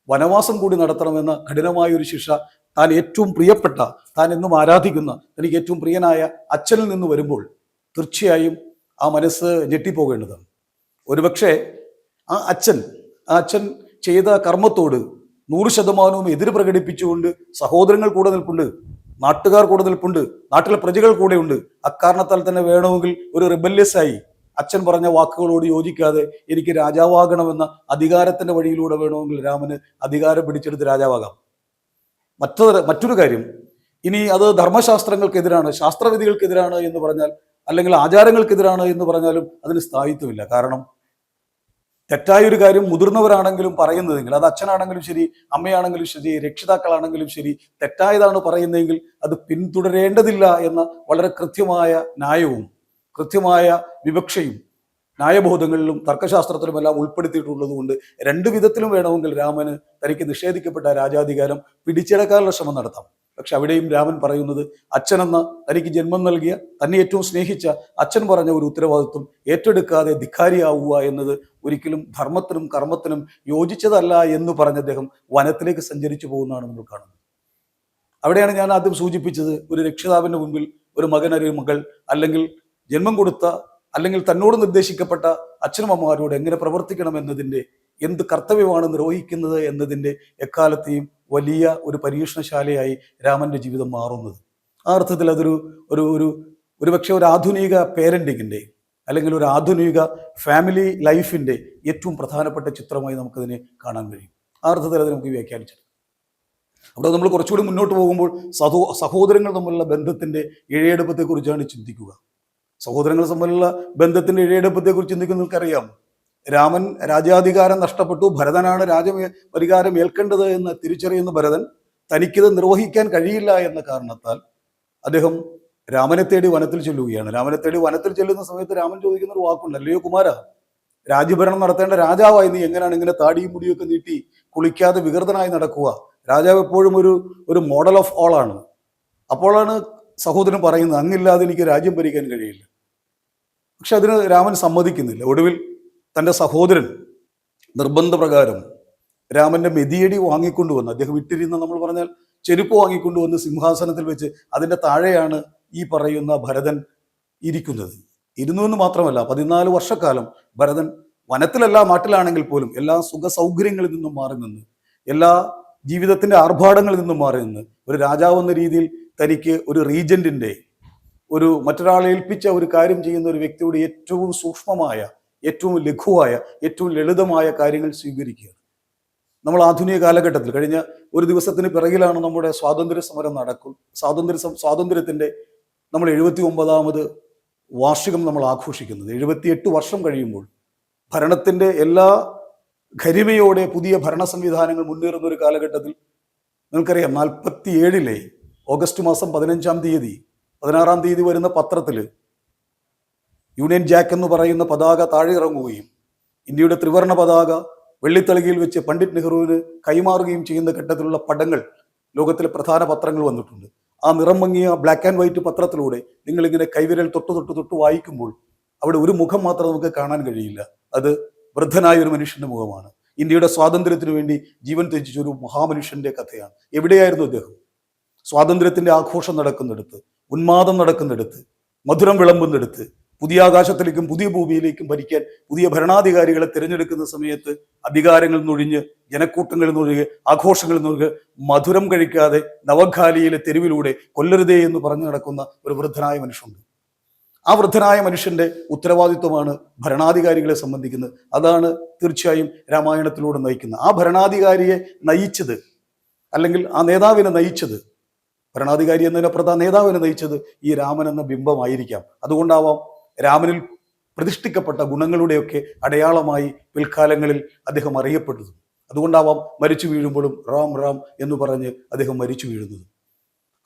വനവാസം കൂടി നടത്തണമെന്ന കഠിനമായ ഒരു ശിക്ഷ താൻ ഏറ്റവും പ്രിയപ്പെട്ട താൻ എന്നും ആരാധിക്കുന്ന തനിക്ക് ഏറ്റവും പ്രിയനായ അച്ഛനിൽ നിന്ന് വരുമ്പോൾ തീർച്ചയായും ആ മനസ്സ് ഞെട്ടിപ്പോകേണ്ടതാണ്. ഒരുപക്ഷെ ആ അച്ഛൻ ആ അച്ഛൻ ചെയ്ത കർമ്മത്തോട് നൂറ് ശതമാനവും എതിര് പ്രകടിപ്പിച്ചുകൊണ്ട് സഹോദരങ്ങൾ കൂടെ നിൽപ്പുണ്ട് നാട്ടുകാർ കൂടെ നിൽപ്പുണ്ട് നാട്ടിലെ പ്രജകൾ കൂടെയുണ്ട്. അക്കാരണത്താൽ തന്നെ വേണമെങ്കിൽ ഒരു റിബല്യസ് ആയി അച്ഛൻ പറഞ്ഞ വാക്കുകളോട് യോജിക്കാതെ എനിക്ക് രാജാവാകണമെന്ന അധികാരത്തിന്റെ വഴിയിലൂടെ വേണമെങ്കിൽ രാമന് അധികാരം പിടിച്ചെടുത്ത് രാജാവാകാം. മറ്റൊരു മറ്റൊരു കാര്യം ഇനി അത് ധർമ്മശാസ്ത്രങ്ങൾക്കെതിരാണ് ശാസ്ത്രവിധികൾക്കെതിരാണ് എന്ന് പറഞ്ഞാൽ അല്ലെങ്കിൽ ആചാരങ്ങൾക്കെതിരാണ് എന്ന് പറഞ്ഞാലും അതിന് സ്ഥായിത്വമില്ല. കാരണം തെറ്റായ ഒരു കാര്യം മുതിർന്നവരാണെങ്കിലും പറയുന്നതെങ്കിൽ അത് അച്ഛനാണെങ്കിലും ശരി അമ്മയാണെങ്കിലും ശരി രക്ഷിതാക്കളാണെങ്കിലും ശരി തെറ്റായതാണ് പറയുന്നതെങ്കിൽ അത് പിന്തുടരേണ്ടതില്ല എന്ന വളരെ കൃത്യമായ ന്യായവും കൃത്യമായ വിവക്ഷയും ന്യായബോധങ്ങളിലും തർക്കശാസ്ത്രത്തിലുമെല്ലാം ഉൾപ്പെടുത്തിയിട്ടുള്ളത് കൊണ്ട് രണ്ട് വിധത്തിലും വേണമെങ്കിൽ രാമന് തനിക്ക് നിഷേധിക്കപ്പെട്ട രാജാധികാരം പിടിച്ചെടുക്കാനുള്ള ശ്രമം നടത്താം. പക്ഷെ അവിടെയും രാമൻ പറയുന്നത് അച്ഛനെന്ന തനിക്ക് ജന്മം നൽകിയ തന്നെ ഏറ്റവും സ്നേഹിച്ച അച്ഛൻ പറഞ്ഞ ഒരു ഉത്തരവാദിത്വം ഏറ്റെടുക്കാതെ ധിക്കാരിയാവുക എന്നത് ഒരിക്കലും ധർമ്മത്തിനും കർമ്മത്തിനും യോജിച്ചതല്ല എന്ന് പറഞ്ഞ അദ്ദേഹം വനത്തിലേക്ക് സഞ്ചരിച്ചു പോകുന്നതാണ് നമ്മൾ കാണുന്നത്. അവിടെയാണ് ഞാൻ ആദ്യം സൂചിപ്പിച്ചത് ഒരു രക്ഷിതാവിന്റെ മുമ്പിൽ ഒരു മകൻ ഒരു മകൾ അല്ലെങ്കിൽ ജന്മം കൊടുത്ത അല്ലെങ്കിൽ തന്നോട് നിർദ്ദേശിക്കപ്പെട്ട അച്ഛനും അമ്മമാരോട് എങ്ങനെ പ്രവർത്തിക്കണം എന്നതിന്റെ എന്ത് കർത്തവ്യമാണ് നിർവഹിക്കുന്നത് എന്നതിന്റെ എക്കാലത്തെയും വലിയ ഒരു പരീക്ഷണശാലയായി രാമന്റെ ജീവിതം മാറുന്നത്. ആ അർത്ഥത്തിൽ അതൊരു ഒരു ഒരു ഒരുപക്ഷെ ഒരു ആധുനിക പേരന്റിങ്ങിന്റെ അല്ലെങ്കിൽ ഒരു ആധുനിക ഫാമിലി ലൈഫിന്റെ ഏറ്റവും പ്രധാനപ്പെട്ട ചിത്രമായി നമുക്കതിനെ കാണാൻ കഴിയും. ആ അർത്ഥത്തിൽ അത് നമുക്ക് വ്യാഖ്യാനിച്ചത് അവിടെ നമ്മൾ കുറച്ചുകൂടി മുന്നോട്ട് പോകുമ്പോൾ സഹോ സഹോദരങ്ങൾ തമ്മിലുള്ള ബന്ധത്തിന്റെ ഇഴയെടുപ്പത്തെക്കുറിച്ചാണ് ചിന്തിക്കുക. സഹോദരങ്ങൾ തമ്മിലുള്ള ബന്ധത്തിന്റെ ഇഴയെടുപ്പത്തെക്കുറിച്ച് നിങ്ങൾക്കറിയാം? രാമൻ രാജാധികാരം നഷ്ടപ്പെട്ടു. ഭരതനാണ് രാജപരികാരം ഏൽക്കേണ്ടത് എന്ന് തിരിച്ചറിയുന്ന ഭരതൻ തനിക്കിത് നിർവഹിക്കാൻ കഴിയില്ല എന്ന കാരണത്താൽ അദ്ദേഹം രാമനെ തേടി വനത്തിൽ ചെല്ലുകയാണ്. രാമനെ തേടി വനത്തിൽ ചെല്ലുന്ന സമയത്ത് രാമൻ ചോദിക്കുന്ന ഒരു വാക്കുണ്ട്. അല്ലയോ കുമാര രാജ്യഭരണം നടത്തേണ്ട രാജാവായി നീ എങ്ങനെയാണ് ഇങ്ങനെ താടിയും മുടിയൊക്കെ നീട്ടി കുളിക്കാതെ വികൃതനായി നടക്കുക? രാജാവ് എപ്പോഴും ഒരു ഒരു മോഡൽ ഓഫ് ഓൾ ആണ്. അപ്പോഴാണ് സഹോദരൻ പറയുന്നത് അങ്ങില്ലാതെ എനിക്ക് രാജ്യം ഭരിക്കാൻ കഴിയില്ല. പക്ഷെ അതിന് രാമൻ സമ്മതിക്കുന്നില്ല. ഒടുവിൽ തന്റെ സഹോദരൻ നിർബന്ധപ്രകാരം രാമന്റെ മെതിയടി വാങ്ങിക്കൊണ്ടുവന്ന് അദ്ദേഹം ഇട്ടിരുന്ന നമ്മൾ പറഞ്ഞാൽ ചെരുപ്പ് വാങ്ങിക്കൊണ്ടുവന്ന് സിംഹാസനത്തിൽ വെച്ച് അതിന്റെ താഴെയാണ് ഈ പറയുന്ന ഭരതൻ ഇരിക്കുന്നത്. ഇരുന്നു എന്ന് മാത്രമല്ല പതിനാല് വർഷക്കാലം ഭരതൻ വനത്തിലല്ല നാട്ടിലാണെങ്കിൽ പോലും എല്ലാ സുഖ സൗകര്യങ്ങളിൽ നിന്നും മാറി നിന്ന് എല്ലാ ജീവിതത്തിന്റെ ആർഭാടങ്ങളിൽ നിന്നും മാറി നിന്ന് ഒരു രാജാവ് എന്ന രീതിയിൽ തനിക്ക് ഒരു റീജന്റിന്റെ ഒരു മറ്റൊരാളെ ഏൽപ്പിച്ച ഒരു കാര്യം ചെയ്യുന്ന ഒരു വ്യക്തിയുടെ ഏറ്റവും സൂക്ഷ്മമായ ഏറ്റവും ലഘുവായ ഏറ്റവും ലളിതമായ കാര്യങ്ങൾ സ്വീകരിക്കുക. നമ്മൾ ആധുനിക കാലഘട്ടത്തിൽ കഴിഞ്ഞ ഒരു ദിവസത്തിന് പിറകിലാണ് നമ്മുടെ സ്വാതന്ത്ര്യ സമരം നടക്കും സ്വാതന്ത്ര്യ സ്വാതന്ത്ര്യത്തിന്റെ നമ്മൾ എഴുപത്തി ഒമ്പതാമത് വാർഷികം നമ്മൾ ആഘോഷിക്കുന്നത്. എഴുപത്തിയെട്ട് വർഷം കഴിയുമ്പോൾ ഭരണത്തിന്റെ എല്ലാ ഖരിമയോടെ പുതിയ ഭരണ സംവിധാനങ്ങൾ മുന്നേറുന്ന ഒരു കാലഘട്ടത്തിൽ നിങ്ങൾക്കറിയാം നാൽപ്പത്തി ഏഴിലെ ഓഗസ്റ്റ് മാസം പതിനഞ്ചാം തീയതി പതിനാറാം തീയതി വരുന്ന പത്രത്തിൽ യൂണിയൻ ജാക്ക് എന്ന് പറയുന്ന പതാക താഴെ ഇറങ്ങുകയും ഇന്ത്യയുടെ ത്രിവർണ പതാക വെള്ളിത്തളികയിൽ വെച്ച് പണ്ഡിറ്റ് നെഹ്റുവിന് കൈമാറുകയും ചെയ്യുന്ന ഘട്ടത്തിലുള്ള പടങ്ങൾ ലോകത്തിലെ പ്രധാന പത്രങ്ങൾ വന്നിട്ടുണ്ട്. ആ നിറം മങ്ങിയ ബ്ലാക്ക് ആൻഡ് വൈറ്റ് പത്രത്തിലൂടെ നിങ്ങളിങ്ങനെ കൈവിരൽ തൊട്ട് തൊട്ട് തൊട്ട് വായിക്കുമ്പോൾ അവിടെ ഒരു മുഖം മാത്രം നമുക്ക് കാണാൻ കഴിയില്ല. അത് വൃദ്ധനായ ഒരു മനുഷ്യന്റെ മുഖമാണ്. ഇന്ത്യയുടെ സ്വാതന്ത്ര്യത്തിനു വേണ്ടി ജീവൻ ത്യജിച്ച ഒരു മഹാമനുഷ്യന്റെ കഥയാണ്. എവിടെയായിരുന്നു അദ്ദേഹം? സ്വാതന്ത്ര്യത്തിന്റെ ആഘോഷം നടക്കുന്നിടത്ത്. ഉന്മാദം നടക്കുന്നിടത്ത് മധുരം വിളമ്പുന്നിടത്ത് പുതിയ ആകാശത്തിലേക്കും പുതിയ ഭൂമിയിലേക്കും ഭരിക്കാൻ പുതിയ ഭരണാധികാരികളെ തിരഞ്ഞെടുക്കുന്ന സമയത്ത് അധികാരങ്ങളിൽ നിന്നൊഴിഞ്ഞ് ജനക്കൂട്ടങ്ങളിൽ നിന്നൊഴികെ ആഘോഷങ്ങളിൽ നിന്നൊഴികെ മധുരം കഴിക്കാതെ നവഖാലിയിലെ തെരുവിലൂടെ കൊല്ലരുതേ എന്ന് പറഞ്ഞു നടക്കുന്ന ഒരു വൃദ്ധനായ മനുഷ്യനുണ്ട്. ആ വൃദ്ധനായ മനുഷ്യന്റെ ഉത്തരവാദിത്വമാണ് ഭരണാധികാരികളെ സംബന്ധിക്കുന്നത്. അതാണ് തീർച്ചയായും രാമായണത്തിലൂടെ നയിക്കുന്നത്. ആ ഭരണാധികാരിയെ നയിച്ചത് അല്ലെങ്കിൽ ആ നേതാവിനെ നയിച്ചത് ഭരണാധികാരി എന്നതിനപ്പുറത്ത് ആ നേതാവിനെ നയിച്ചത് ഈ രാമൻ എന്ന ബിംബമായിരിക്കാം. അതുകൊണ്ടാവാം രാമനിൽ പ്രതിഷ്ഠിക്കപ്പെട്ട ഗുണങ്ങളുടെയൊക്കെ അടയാളമായി പിൽക്കാലങ്ങളിൽ അദ്ദേഹം അറിയപ്പെട്ടത്. അതുകൊണ്ടാവാം മരിച്ചു വീഴുമ്പോഴും റാം റാം എന്ന് പറഞ്ഞ് അദ്ദേഹം മരിച്ചു വീഴുന്നത്.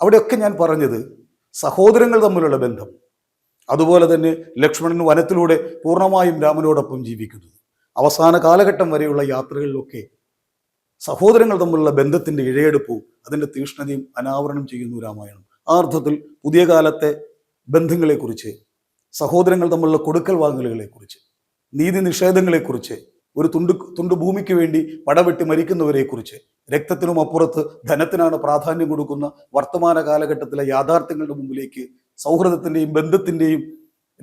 അവിടെയൊക്കെ ഞാൻ പറഞ്ഞത് സഹോദരങ്ങൾ തമ്മിലുള്ള ബന്ധം. അതുപോലെ തന്നെ ലക്ഷ്മണൻ വനത്തിലൂടെ പൂർണമായും രാമനോടൊപ്പം ജീവിക്കുന്നത്. അവസാന കാലഘട്ടം വരെയുള്ള യാത്രകളിലൊക്കെ സഹോദരങ്ങൾ തമ്മിലുള്ള ബന്ധത്തിന്റെ ഇഴയെടുപ്പും അതിന്റെ തീഷ്ണതയും അനാവരണം ചെയ്യുന്നു രാമായണം. ആ അർത്ഥത്തിൽ പുതിയ കാലത്തെ ബന്ധങ്ങളെക്കുറിച്ച് സഹോദരങ്ങൾ തമ്മിലുള്ള കൊടുക്കൽ വാങ്ങലുകളെക്കുറിച്ച് നീതി നിഷേധങ്ങളെക്കുറിച്ച് ഒരു തുണ്ട് തുണ്ട് ഭൂമിക്ക് വേണ്ടി പടവെട്ടി മരിക്കുന്നവരെക്കുറിച്ച് രക്തത്തിനും അപ്പുറത്ത് ധനത്തിനാണ് പ്രാധാന്യം കൊടുക്കുന്ന വർത്തമാന കാലഘട്ടത്തിലെ യാഥാർത്ഥ്യങ്ങളുടെ മുമ്പിലേക്ക് സൗഹൃദത്തിന്റെയും ബന്ധത്തിന്റെയും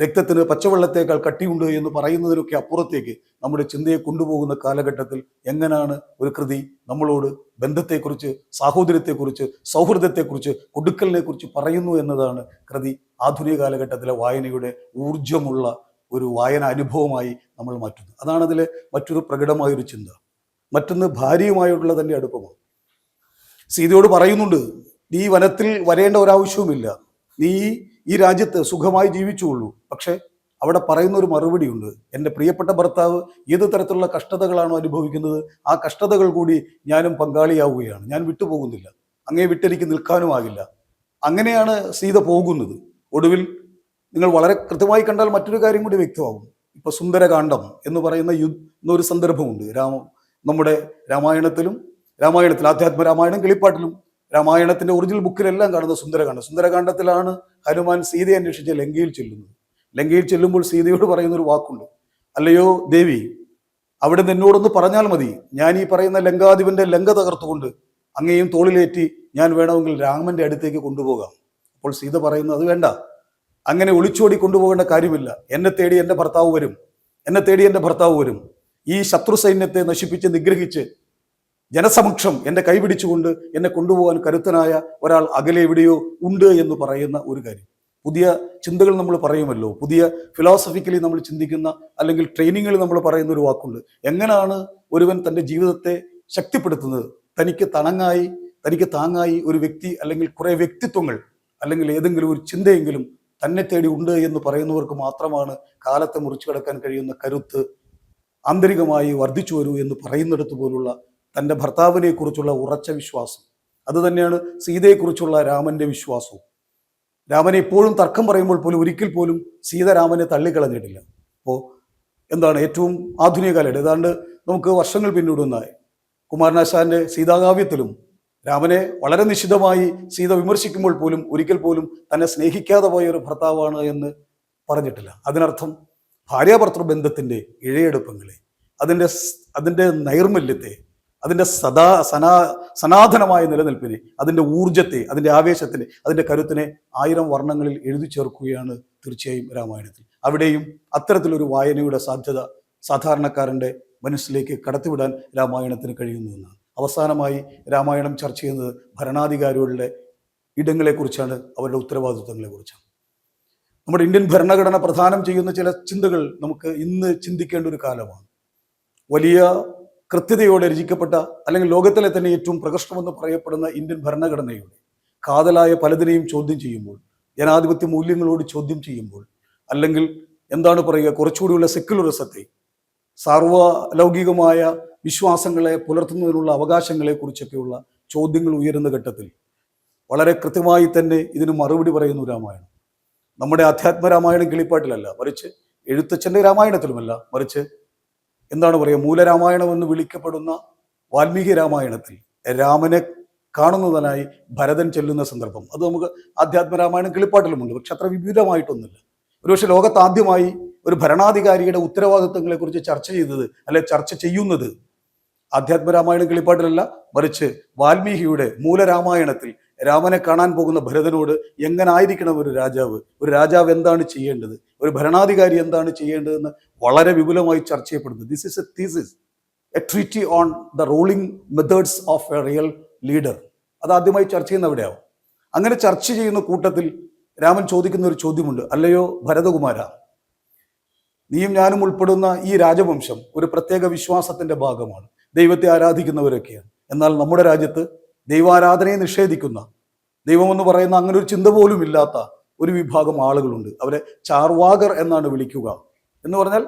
രക്തത്തിന് പച്ചവെള്ളത്തേക്കാൾ കട്ടിയുണ്ട് എന്ന് പറയുന്നതിനൊക്കെ അപ്പുറത്തേക്ക് നമ്മുടെ ചിന്തയെ കൊണ്ടുപോകുന്ന കാലഘട്ടത്തിൽ എങ്ങനെയാണ് ഒരു കൃതി നമ്മളോട് ബന്ധത്തെക്കുറിച്ച് സാഹോദര്യത്തെക്കുറിച്ച് സൗഹൃദത്തെക്കുറിച്ച് കൊടുക്കലിനെ കുറിച്ച് പറയുന്നു എന്നതാണ് കൃതി ആധുനിക കാലഘട്ടത്തിലെ വായനയുടെ ഊർജമുള്ള ഒരു വായന അനുഭവമായി നമ്മൾ മാറ്റുന്നത്. അതാണ് അതിലെ മറ്റൊരു പ്രകടമായൊരു ചിന്ത. മറ്റൊന്ന് ഭാര്യയുമായിട്ടുള്ള തന്നെ അടുപ്പമാണ്. സീതയോട് പറയുന്നുണ്ട് നീ വനത്തിൽ വരേണ്ട ഒരാവശ്യവുമില്ല. നീ ഈ രാജ്യത്ത് സുഖമായി ജീവിച്ചുള്ളൂ പക്ഷെ അവിടെ പറയുന്ന ഒരു മറുപടിയുണ്ട്. എന്റെ പ്രിയപ്പെട്ട ഭർത്താവ് ഏത് തരത്തിലുള്ള കഷ്ടതകളാണോ അനുഭവിക്കുന്നത് ആ കഷ്ടതകൾ കൂടി ഞാനും പങ്കാളിയാവുകയാണ്. ഞാൻ വിട്ടുപോകുന്നില്ല. അങ്ങേ വിട്ടെനിക്ക് നിൽക്കാനുമാകില്ല അങ്ങനെയാണ് സീത പോകുന്നത്. ഒടുവിൽ നിങ്ങൾ വളരെ കൃത്യമായി കണ്ടാൽ മറ്റൊരു കാര്യം കൂടി വ്യക്തമാകും. ഇപ്പൊ സുന്ദരകാന്ഡം എന്ന് പറയുന്ന യു എന്നൊരു സന്ദർഭമുണ്ട്. രാമ നമ്മുടെ രാമായണത്തിലും രാമായണത്തിൽ ആധ്യാത്മ രാമായണം കിളിപ്പാട്ടിലും രാമായണത്തിന്റെ ഒറിജിനൽ ബുക്കിലെല്ലാം കാണുന്ന സുന്ദരകാന്ഡം. സുന്ദരകാന്ഡത്തിലാണ് ഹനുമാൻ സീതയെ അന്വേഷിച്ച് ലങ്കയിൽ ചെല്ലുന്നത്. ലങ്കയിൽ ചെല്ലുമ്പോൾ സീതയോട് പറയുന്ന ഒരു വാക്കുണ്ട്. അല്ലയോ ദേവി അവിടെ നിന്നോടൊന്ന് പറഞ്ഞാൽ മതി. ഞാൻ ഈ പറയുന്ന ലങ്കാധിപന്റെ ലങ്ക തകർത്തുകൊണ്ട് അങ്ങേയും തോളിലേറ്റി ഞാൻ വേണമെങ്കിൽ രാമന്റെ അടുത്തേക്ക് കൊണ്ടുപോകാം. അപ്പോൾ സീത പറയുന്നത് അത് വേണ്ട. അങ്ങനെ ഒളിച്ചോടി കൊണ്ടുപോകേണ്ട കാര്യമില്ല. എന്നെ തേടി എന്റെ ഭർത്താവ് വരും. എന്നെ തേടി എന്റെ ഭർത്താവ് വരും. ഈ ശത്രു സൈന്യത്തെ നശിപ്പിച്ച് നിഗ്രഹിച്ച് ജനസമക്ഷം എന്റെ കൈപിടിച്ചുകൊണ്ട് എന്നെ കൊണ്ടുപോകാൻ കരുത്തനായ ഒരാൾ അകലെ എവിടെയോ ഉണ്ട് എന്ന് പറയുന്ന ഒരു കാര്യം. പുതിയ ചിന്തകൾ നമ്മൾ പറയുമല്ലോ. പുതിയ ഫിലോസഫിക്കലി നമ്മൾ ചിന്തിക്കുന്ന അല്ലെങ്കിൽ ട്രെയിനിങ്ങിൽ നമ്മൾ പറയുന്ന ഒരു വാക്കുണ്ട്. എങ്ങനെയാണ് ഒരുവൻ തന്റെ ജീവിതത്തെ ശക്തിപ്പെടുത്തുന്നത്? തനിക്ക് തണങ്ങായി തനിക്ക് താങ്ങായി ഒരു വ്യക്തി അല്ലെങ്കിൽ കുറേ വ്യക്തിത്വങ്ങൾ അല്ലെങ്കിൽ ഏതെങ്കിലും ഒരു ചിന്തയെങ്കിലും തന്നെ തേടി ഉണ്ട് എന്ന് പറയുന്നവർക്ക് മാത്രമാണ് കാലത്തെ മുറിച്ചു കിടക്കാൻ കഴിയുന്ന കരുത്ത് ആന്തരികമായി വർദ്ധിച്ചു വരൂ എന്ന് പറയുന്നിടത്ത് പോലുള്ള തന്റെ ഭർത്താവിനെ കുറിച്ചുള്ള ഉറച്ച വിശ്വാസം. അതുതന്നെയാണ് സീതയെക്കുറിച്ചുള്ള രാമന്റെ വിശ്വാസവും. രാമനെ എപ്പോഴും തർക്കം പറയുമ്പോൾ പോലും ഒരിക്കൽ പോലും സീത രാമനെ തള്ളിക്കളഞ്ഞിട്ടില്ല. അപ്പോൾ എന്താണ് ഏറ്റവും ആധുനിക കാലം ഏതാണ്ട് നമുക്ക് വർഷങ്ങൾ പിന്നിടുന്നതായി. കുമാരനാശാന്റെ സീതാകാവ്യത്തിലും രാമനെ വളരെ നിശിതമായി സീത വിമർശിക്കുമ്പോൾ പോലും ഒരിക്കൽ പോലും തന്നെ സ്നേഹിക്കാതെ പോയ ഒരു ഭർത്താവാണ് എന്ന് പറഞ്ഞിട്ടില്ല. അതിനർത്ഥം ഭാര്യാഭർത്തൃ ബന്ധത്തിന്റെ ഇഴയെടുപ്പങ്ങളെ അതിന്റെ അതിന്റെ നൈർമല്യത്തെ അതിന്റെ സദാ സനാ സനാതനമായ നിലനിൽപ്പിനെ അതിന്റെ ഊർജത്തെ അതിന്റെ ആവേശത്തിനെ അതിന്റെ കരുത്തിനെ ആയിരം വർണങ്ങളിൽ എഴുതി ചേർക്കുകയാണ് തീർച്ചയായും രാമായണത്തിൽ. അവിടെയും അത്തരത്തിലൊരു വായനയുടെ സാധ്യത സാധാരണക്കാരന്റെ മനസ്സിലേക്ക് കടത്തിവിടാൻ രാമായണത്തിന് കഴിയുന്നു എന്നാണ്. അവസാനമായി രാമായണം ചർച്ച ചെയ്യുന്നത് ഭരണാധികാരികളുടെ ഇടങ്ങളെക്കുറിച്ചാണ് അവരുടെ ഉത്തരവാദിത്വങ്ങളെക്കുറിച്ചാണ്. നമ്മുടെ ഇന്ത്യൻ ഭരണഘടന പ്രധാനം ചെയ്യുന്ന ചില ചിന്തകൾ നമുക്ക് ഇന്ന് ചിന്തിക്കേണ്ട ഒരു കാലമാണ്. വലിയ കൃത്യതയോടെ രചിക്കപ്പെട്ട അല്ലെങ്കിൽ ലോകത്തിലെ തന്നെ ഏറ്റവും പ്രകൃഷ്ടമെന്ന് പറയപ്പെടുന്ന ഇന്ത്യൻ ഭരണഘടനയുടെ കാതലായ പലതിനെയും ചോദ്യം ചെയ്യുമ്പോൾ ജനാധിപത്യ മൂല്യങ്ങളോട് ചോദ്യം ചെയ്യുമ്പോൾ അല്ലെങ്കിൽ എന്താണ് പറയുക കുറച്ചുകൂടിയുള്ള സെക്യുലറിസത്തെ സാർവലൗകികമായ വിശ്വാസങ്ങളെ പുലർത്തുന്നതിനുള്ള അവകാശങ്ങളെ കുറിച്ചൊക്കെയുള്ള ചോദ്യങ്ങൾ ഉയരുന്ന ഘട്ടത്തിൽ വളരെ കൃത്യമായി തന്നെ ഇതിന് മറുപടി പറയുന്നു രാമായണം. നമ്മുടെ അധ്യാത്മ രാമായണം കിളിപ്പാട്ടിലല്ല മറിച്ച് എഴുത്തച്ഛന്റെ രാമായണത്തിലുമല്ല മറിച്ച് എന്താണ് പറയുക മൂലരാമായണം എന്ന് വിളിക്കപ്പെടുന്ന വാൽമീകി രാമായണത്തിൽ രാമനെ കാണുന്നതിനായി ഭരതൻ ചെല്ലുന്ന സന്ദർഭം. അത് നമുക്ക് ആധ്യാത്മ രാമായണം കിളിപ്പാട്ടിലുമുണ്ട് പക്ഷെ അത്ര വിപുലമായിട്ടൊന്നുമില്ല. ഒരുപക്ഷെ ലോകത്ത് ആദ്യമായി ഒരു ഭരണാധികാരിയുടെ ഉത്തരവാദിത്തങ്ങളെ കുറിച്ച് ചർച്ച ചെയ്തത് അല്ലെ ചർച്ച ചെയ്യുന്നത് ആധ്യാത്മ രാമായണം കിളിപ്പാട്ടിലല്ല മറിച്ച് വാൽമീകിയുടെ മൂലരാമായണത്തിൽ രാമനെ കാണാൻ പോകുന്ന ഭരതനോട് എങ്ങനായിരിക്കണം ഒരു രാജാവ്? ഒരു രാജാവ് എന്താണ് ചെയ്യേണ്ടത്? ഒരു ഭരണാധികാരി എന്താണ് ചെയ്യേണ്ടതെന്ന് വളരെ വിപുലമായി ചർച്ച ചെയ്യപ്പെടുന്നു. This is a thesis a treaty on the ruling methods of a real leader അത് ആദ്യമായി ചർച്ച ചെയ്യുന്ന എവിടെയാവും? അങ്ങനെ ചർച്ച ചെയ്യുന്ന കൂട്ടത്തിൽ രാമൻ ചോദിക്കുന്ന ഒരു ചോദ്യമുണ്ട്. അല്ലയോ ഭരതകുമാര? നീയും ഞാനും ഉൾപ്പെടുന്ന ഈ രാജവംശം ഒരു പ്രത്യേക വിശ്വാസത്തിന്റെ ഭാഗമാണ്. ദൈവത്തെ ആരാധിക്കുന്നവരൊക്കെയാണ്. എന്നാൽ നമ്മുടെ രാജ്യത്ത് ദൈവാരാധനയെ നിഷേധിക്കുന്ന ദൈവമെന്ന് പറയുന്ന അങ്ങനെ ഒരു ചിന്ത പോലും ഇല്ലാത്ത ഒരു വിഭാഗം ആളുകളുണ്ട്. അവരെ ചാർവാകർ എന്നാണ് വിളിക്കുക. എന്ന് പറഞ്ഞാൽ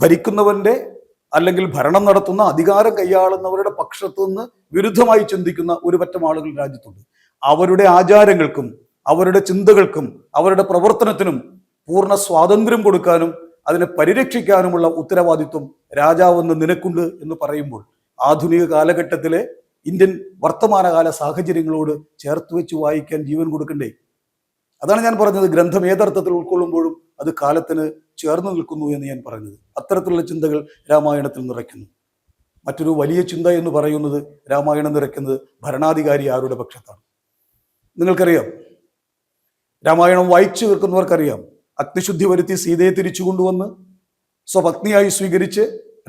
ഭരിക്കുന്നവന്റെ അല്ലെങ്കിൽ ഭരണം നടത്തുന്ന അധികാരം കൈയാളുന്നവരുടെ പക്ഷത്തു നിന്ന് വിരുദ്ധമായി ചിന്തിക്കുന്ന ഒരു പറ്റം ആളുകൾ രാജ്യത്തുണ്ട്. അവരുടെ ആചാരങ്ങൾക്കും അവരുടെ ചിന്തകൾക്കും അവരുടെ പ്രവർത്തനത്തിനും പൂർണ സ്വാതന്ത്ര്യം കൊടുക്കാനും അതിനെ പരിരക്ഷിക്കാനുമുള്ള ഉത്തരവാദിത്വം രാജാവെന്ന് നിനക്കുണ്ട് എന്ന് പറയുമ്പോൾ ആധുനിക കാലഘട്ടത്തിലെ ഇന്ത്യൻ വർത്തമാനകാല സാഹചര്യങ്ങളോട് ചേർത്ത് വെച്ച് വായിക്കാൻ ജീവൻ കൊടുക്കണ്ടേ? അതാണ് ഞാൻ പറഞ്ഞത്. ഗ്രന്ഥം ഏതർത്ഥത്തിൽ ഉൾക്കൊള്ളുമ്പോഴും അത് കാലത്തിന് ചേർന്ന് നിൽക്കുന്നു എന്ന് ഞാൻ പറഞ്ഞത്. അത്തരത്തിലുള്ള ചിന്തകൾ രാമായണത്തിൽ നിറയ്ക്കുന്നു. മറ്റൊരു വലിയ ചിന്ത എന്ന് പറയുന്നത് രാമായണം നിറയ്ക്കുന്നത് ഭരണാധികാരി ആരുടെ പക്ഷത്താണ്? നിങ്ങൾക്കറിയാം. രാമായണം വായിച്ചു വെക്കുന്നവർക്കറിയാം അഗ്നിശുദ്ധി വരുത്തി സീതയെ തിരിച്ചു കൊണ്ടുവന്ന് സ്വപത്നിയായി സ്വീകരിച്ച്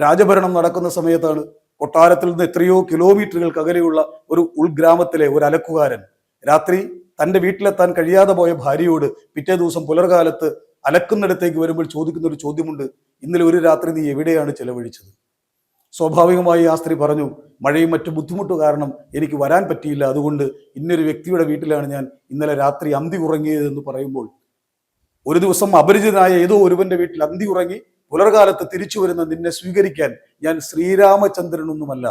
രാജഭരണം നടക്കുന്ന സമയത്താണ് കൊട്ടാരത്തിൽ നിന്ന് എത്രയോ കിലോമീറ്ററുകൾക്ക് അകലെയുള്ള ഒരു ഉൾഗ്രാമത്തിലെ ഒരു അലക്കുകാരൻ. രാത്രി തന്റെ വീട്ടിലെത്താൻ കഴിയാതെ പോയ ഭാര്യയോട് പിറ്റേ ദിവസം പുലർകാലത്ത് അലക്കുന്നിടത്തേക്ക് വരുമ്പോൾ ചോദിക്കുന്ന ഒരു ചോദ്യമുണ്ട്. ഇന്നലെ ഒരു രാത്രി നീ എവിടെയാണ് ചെലവഴിച്ചത്? സ്വാഭാവികമായി ആ സ്ത്രീ പറഞ്ഞു മഴയും മറ്റു ബുദ്ധിമുട്ട് കാരണം എനിക്ക് വരാൻ പറ്റിയില്ല. അതുകൊണ്ട് ഇന്നൊരു വ്യക്തിയുടെ വീട്ടിലാണ് ഞാൻ ഇന്നലെ രാത്രി അന്തി ഉറങ്ങിയതെന്ന് പറയുമ്പോൾ ഒരു ദിവസം അപരിചിതനായ ഏതോ ഒരുവന്റെ വീട്ടിൽ അന്തി ഉറങ്ങി പുലർകാലത്ത് തിരിച്ചു വരുന്ന നിന്നെ സ്വീകരിക്കാൻ ഞാൻ ശ്രീരാമചന്ദ്രനൊന്നുമല്ല.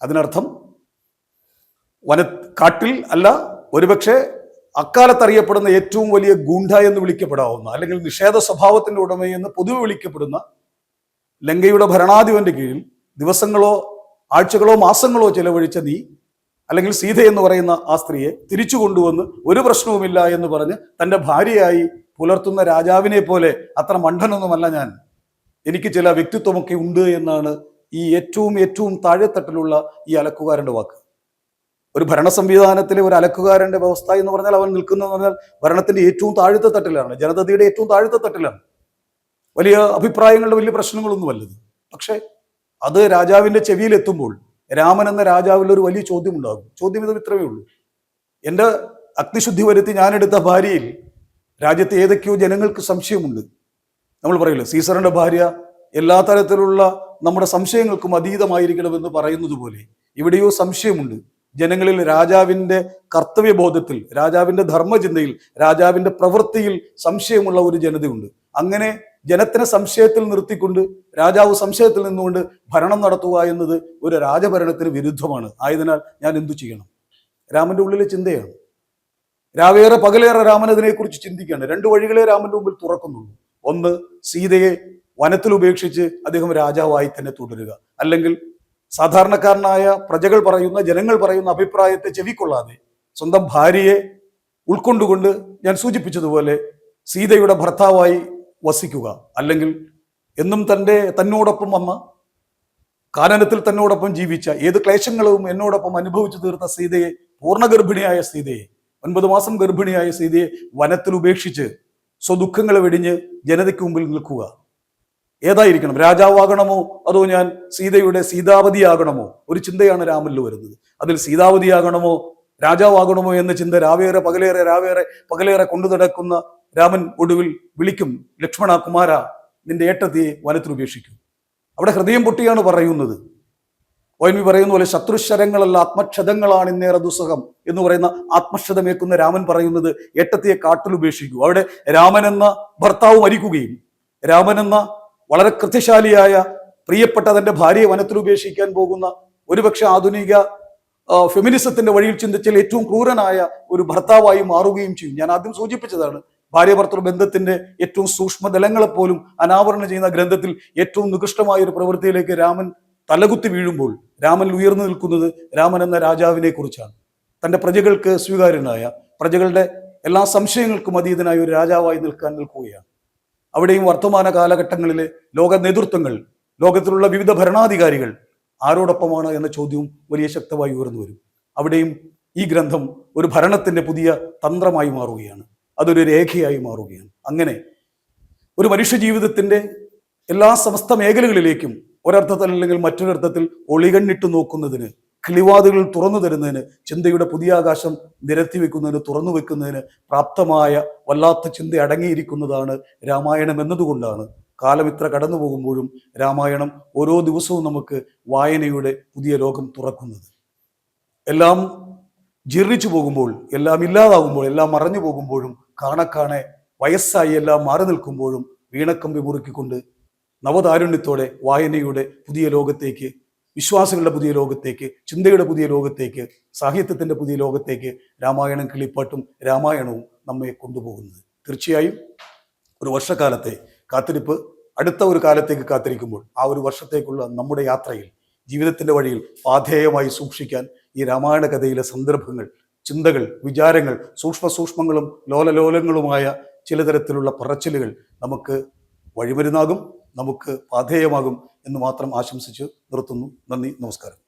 അതിനർത്ഥം വന കാട്ടിൽ അല്ല ഒരുപക്ഷെ അക്കാലത്ത് അറിയപ്പെടുന്ന ഏറ്റവും വലിയ ഗൂണ്ട എന്ന് വിളിക്കപ്പെടാവുന്ന അല്ലെങ്കിൽ നിഷേധ സ്വഭാവത്തിന്റെ ഉടമയെന്ന് പൊതുവെ വിളിക്കപ്പെടുന്ന ലങ്കയുടെ ഭരണാധിപന്റെ കീഴിൽ ദിവസങ്ങളോ ആഴ്ചകളോ മാസങ്ങളോ ചെലവഴിച്ച നീ അല്ലെങ്കിൽ സീത എന്ന് പറയുന്ന ആ സ്ത്രീയെ തിരിച്ചു കൊണ്ടുവന്ന് ഒരു പ്രശ്നവുമില്ല എന്ന് പറഞ്ഞ് തന്റെ ഭാര്യയായി പുലർത്തുന്ന രാജാവിനെ പോലെ അത്ര മണ്ടനൊന്നുമല്ല ഞാൻ. എനിക്ക് ചില വ്യക്തിത്വമൊക്കെ ഉണ്ട് എന്നാണ് ഈ ഏറ്റവും ഏറ്റവും താഴെത്തട്ടിലുള്ള ഈ അലക്കുകാരന്റെ വാക്ക്. ഒരു ഭരണ സംവിധാനത്തിലെ ഒരു അലക്കുകാരന്റെ വ്യവസ്ഥ എന്ന് പറഞ്ഞാൽ അവൻ നിൽക്കുന്നതെന്ന് പറഞ്ഞാൽ ഭരണത്തിന്റെ ഏറ്റവും താഴത്തെ തട്ടിലാണ് ജനതയുടെ ഏറ്റവും താഴത്തെ തട്ടിലാണ് വലിയ അഭിപ്രായങ്ങളുടെ വലിയ പ്രശ്നങ്ങളൊന്നും അല്ലത് പക്ഷേ അത് രാജാവിന്റെ ചെവിയിൽ എത്തുമ്പോൾ രാമൻ എന്ന രാജാവിൽ ഒരു വലിയ ചോദ്യം ഉണ്ടാകും ചോദ്യം ഇത് ഇത്രയേ ഉള്ളൂ. എന്റെ അഗ്നിശുദ്ധി വരുത്തി ഞാനെടുത്ത ഭാര്യയിൽ രാജ്യത്തെ ഏതൊക്കെയോ ജനങ്ങൾക്ക് സംശയമുണ്ട്. നമ്മൾ പറയില്ലേ സീസറിന്റെ ഭാര്യ എല്ലാ തരത്തിലുള്ള നമ്മുടെ സംശയങ്ങൾക്കും അതീതമായിരിക്കണമെന്ന് പറയുന്നത് പോലെ ഇവിടെയോ സംശയമുണ്ട്. ജനങ്ങളിൽ രാജാവിന്റെ കർത്തവ്യബോധത്തിൽ രാജാവിന്റെ ധർമ്മചിന്തയിൽ രാജാവിന്റെ പ്രവൃത്തിയിൽ സംശയമുള്ള ഒരു ജനതയുണ്ട്. അങ്ങനെ ജനത്തിനെ സംശയത്തിൽ നിർത്തിക്കൊണ്ട് രാജാവ് സംശയത്തിൽ നിന്നുകൊണ്ട് ഭരണം നടത്തുക എന്നത് ഒരു രാജഭരണത്തിന് വിരുദ്ധമാണ്. ആയതിനാൽ ഞാൻ എന്തു ചെയ്യണം? രാമന്റെ ഉള്ളിലെ ചിന്തയാണ്. രാവേറെ പകലേറെ രാമൻ അതിനെക്കുറിച്ച് ചിന്തിക്കുകയാണ് രണ്ട് വഴികളെ രാമന്റെ മുമ്പിൽ തുറക്കുന്നുള്ളൂ. ഒന്ന് സീതയെ വനത്തിൽ ഉപേക്ഷിച്ച് അദ്ദേഹം രാജാവായി തന്നെ തുടരുക. അല്ലെങ്കിൽ സാധാരണക്കാരനായ പ്രജകൾ പറയുന്ന ജനങ്ങൾ പറയുന്ന അഭിപ്രായത്തെ ചെവിക്കൊള്ളാതെ സ്വന്തം ഭാര്യയെ ഉൾക്കൊണ്ടുകൊണ്ട് ഞാൻ സൂചിപ്പിച്ചതുപോലെ സീതയുടെ ഭർത്താവായി വസിക്കുക. അല്ലെങ്കിൽ എന്നും തന്റെ തന്നോടൊപ്പം വന്ന കാനനത്തിൽ തന്നോടൊപ്പം ജീവിച്ച ഏത് ക്ലേശങ്ങളും എന്നോടൊപ്പം അനുഭവിച്ചു തീർത്ത സീതയെ പൂർണ ഗർഭിണിയായ സീതയെ ഒൻപത് മാസം ഗർഭിണിയായ സീതയെ വനത്തിൽ ഉപേക്ഷിച്ച് സ്വദുഃഖങ്ങൾ വെടിഞ്ഞ് ജനതയ്ക്ക് മുമ്പിൽ നിൽക്കുക. ഏതായിരിക്കണം? രാജാവാകണമോ? അതോ ഞാൻ സീതയുടെ സീതാവതിയാകണമോ ഒരു ചിന്തയാണ് രാമനിൽ വരുന്നത്. അതിൽ സീതാവതിയാകണമോ രാജാവാകണമോ എന്ന ചിന്ത രാവേറെ പകലേറെ രാവേറെ പകലേറെ കൊണ്ടു നടക്കുന്ന രാമൻ ഒടുവിൽ വിളിക്കും ലക്ഷ്മണ കുമാര നിന്റെ ഏട്ടത്തിയെ വനത്തിൽ ഉപേക്ഷിക്കും. അവിടെ ഹൃദയം പൊട്ടിയാണ് പറയുന്നത്. ഒ എൻ വി പറയുന്ന പോലെ ശത്രുശരങ്ങളല്ല ആത്മക്ഷതങ്ങളാണ് ഇന്നേറെ ദുസ്സഹം എന്ന് പറയുന്ന ആത്മക്ഷതമേക്കുന്ന രാമൻ പറയുന്നത് ഏട്ടത്തിയെ കാട്ടിൽ ഉപേക്ഷിക്കൂ. അവിടെ രാമൻ എന്ന ഭർത്താവ് മരിക്കുകയും രാമൻ എന്ന വളരെ കൃത്യശാലിയായ പ്രിയപ്പെട്ട തന്റെ ഭാര്യയെ വനത്തിൽ ഉപേക്ഷിക്കാൻ പോകുന്ന ഒരുപക്ഷെ ആധുനിക ഫെമിനിസത്തിന്റെ വഴിയിൽ ചിന്തിച്ചാൽ ഏറ്റവും ക്രൂരനായ ഒരു ഭർത്താവായി മാറുകയും ചെയ്യും. ഞാൻ ആദ്യം സൂചിപ്പിച്ചതാണ് ഭാര്യ ഭർത്തൃ ബന്ധത്തിന്റെ ഏറ്റവും സൂക്ഷ്മതലങ്ങളെ പോലും അനാവരണം ചെയ്യുന്ന ഗ്രന്ഥത്തിൽ ഏറ്റവും നികൃഷ്ടമായ ഒരു പ്രവൃത്തിയിലേക്ക് രാമൻ തലകുത്തി വീഴുമ്പോൾ രാമൻ ഉയർന്നു നിൽക്കുന്നത് രാമൻ എന്ന രാജാവിനെ കുറിച്ചാണ്. തന്റെ പ്രജകൾക്ക് സ്വീകാര്യനായ പ്രജകളുടെ എല്ലാ സംശയങ്ങൾക്കും അതീതനായ ഒരു രാജാവായി നിൽക്കാൻ നിൽക്കുകയാണ്. അവിടെയും വർത്തമാന കാലഘട്ടങ്ങളിലെ ലോക നേതൃത്വങ്ങൾ ലോകത്തിലുള്ള വിവിധ ഭരണാധികാരികൾ ആരോടൊപ്പമാണ് എന്ന ചോദ്യവും വലിയ ശക്തമായി ഉയർന്നു വരും. അവിടെയും ഈ ഗ്രന്ഥം ഒരു ഭരണത്തിന്റെ പുതിയ തന്ത്രമായി മാറുകയാണ്. അതൊരു രേഖയായി മാറുകയാണ്. അങ്ങനെ ഒരു മനുഷ്യ ജീവിതത്തിന്റെ എല്ലാ സമസ്ത മേഖലകളിലേക്കും ഒരർത്ഥത്തിൽ അല്ലെങ്കിൽ മറ്റൊരർത്ഥത്തിൽ ഒളികണ്ണിട്ട് നോക്കുന്നതിന് കിളിവാതുകൾ തുറന്നു തരുന്നതിന് ചിന്തയുടെ പുതിയ ആകാശം നിരത്തി വെക്കുന്നതിന് തുറന്നു വെക്കുന്നതിന് പ്രാപ്തമായ വല്ലാത്ത ചിന്ത അടങ്ങിയിരിക്കുന്നതാണ് രാമായണം എന്നതുകൊണ്ടാണ്. കാലം ഇത്ര കടന്നു പോകുമ്പോഴും രാമായണം ഓരോ ദിവസവും നമുക്ക് വായനയുടെ പുതിയ ലോകം തുറക്കുന്നത്. എല്ലാം ജീർണിച്ചു പോകുമ്പോൾ എല്ലാം ഇല്ലാതാകുമ്പോൾ എല്ലാം മറഞ്ഞു പോകുമ്പോഴും കാണക്കാണെ വയസ്സായി എല്ലാം മാറി നിൽക്കുമ്പോഴും വീണക്കമ്പി മുറുക്കിക്കൊണ്ട് നവതാരുണ്യത്തോടെ വായനയുടെ പുതിയ ലോകത്തേക്ക് വിശ്വാസങ്ങളുടെ പുതിയ ലോകത്തേക്ക് ചിന്തയുടെ പുതിയ ലോകത്തേക്ക് സാഹിത്യത്തിന്റെ പുതിയ ലോകത്തേക്ക് രാമായണം കിളിപ്പാട്ടും രാമായണവും നമ്മെ കൊണ്ടുപോകുന്നത്. തീർച്ചയായും ഒരു വർഷക്കാലത്തെ കാത്തിരിപ്പ് അടുത്ത ഒരു കാലത്തേക്ക് കാത്തിരിക്കുമ്പോൾ ആ ഒരു വർഷത്തേക്കുള്ള നമ്മുടെ യാത്രയിൽ ജീവിതത്തിന്റെ വഴിയിൽ പാധേയമായി സൂക്ഷിക്കാൻ ഈ രാമായണ കഥയിലെ സന്ദർഭങ്ങൾ ചിന്തകൾ വിചാരങ്ങൾ സൂക്ഷ്മ സൂക്ഷ്മങ്ങളും ലോലലോലങ്ങളുമായ ചിലതരത്തിലുള്ള പറച്ചിലുകൾ നമുക്ക് വഴിമരുന്നാകും നമുക്ക് പാധേയമാകും എന്ന് മാത്രം ആശംസിച്ച് നിർത്തുന്നു. നന്ദി നമസ്കാരം.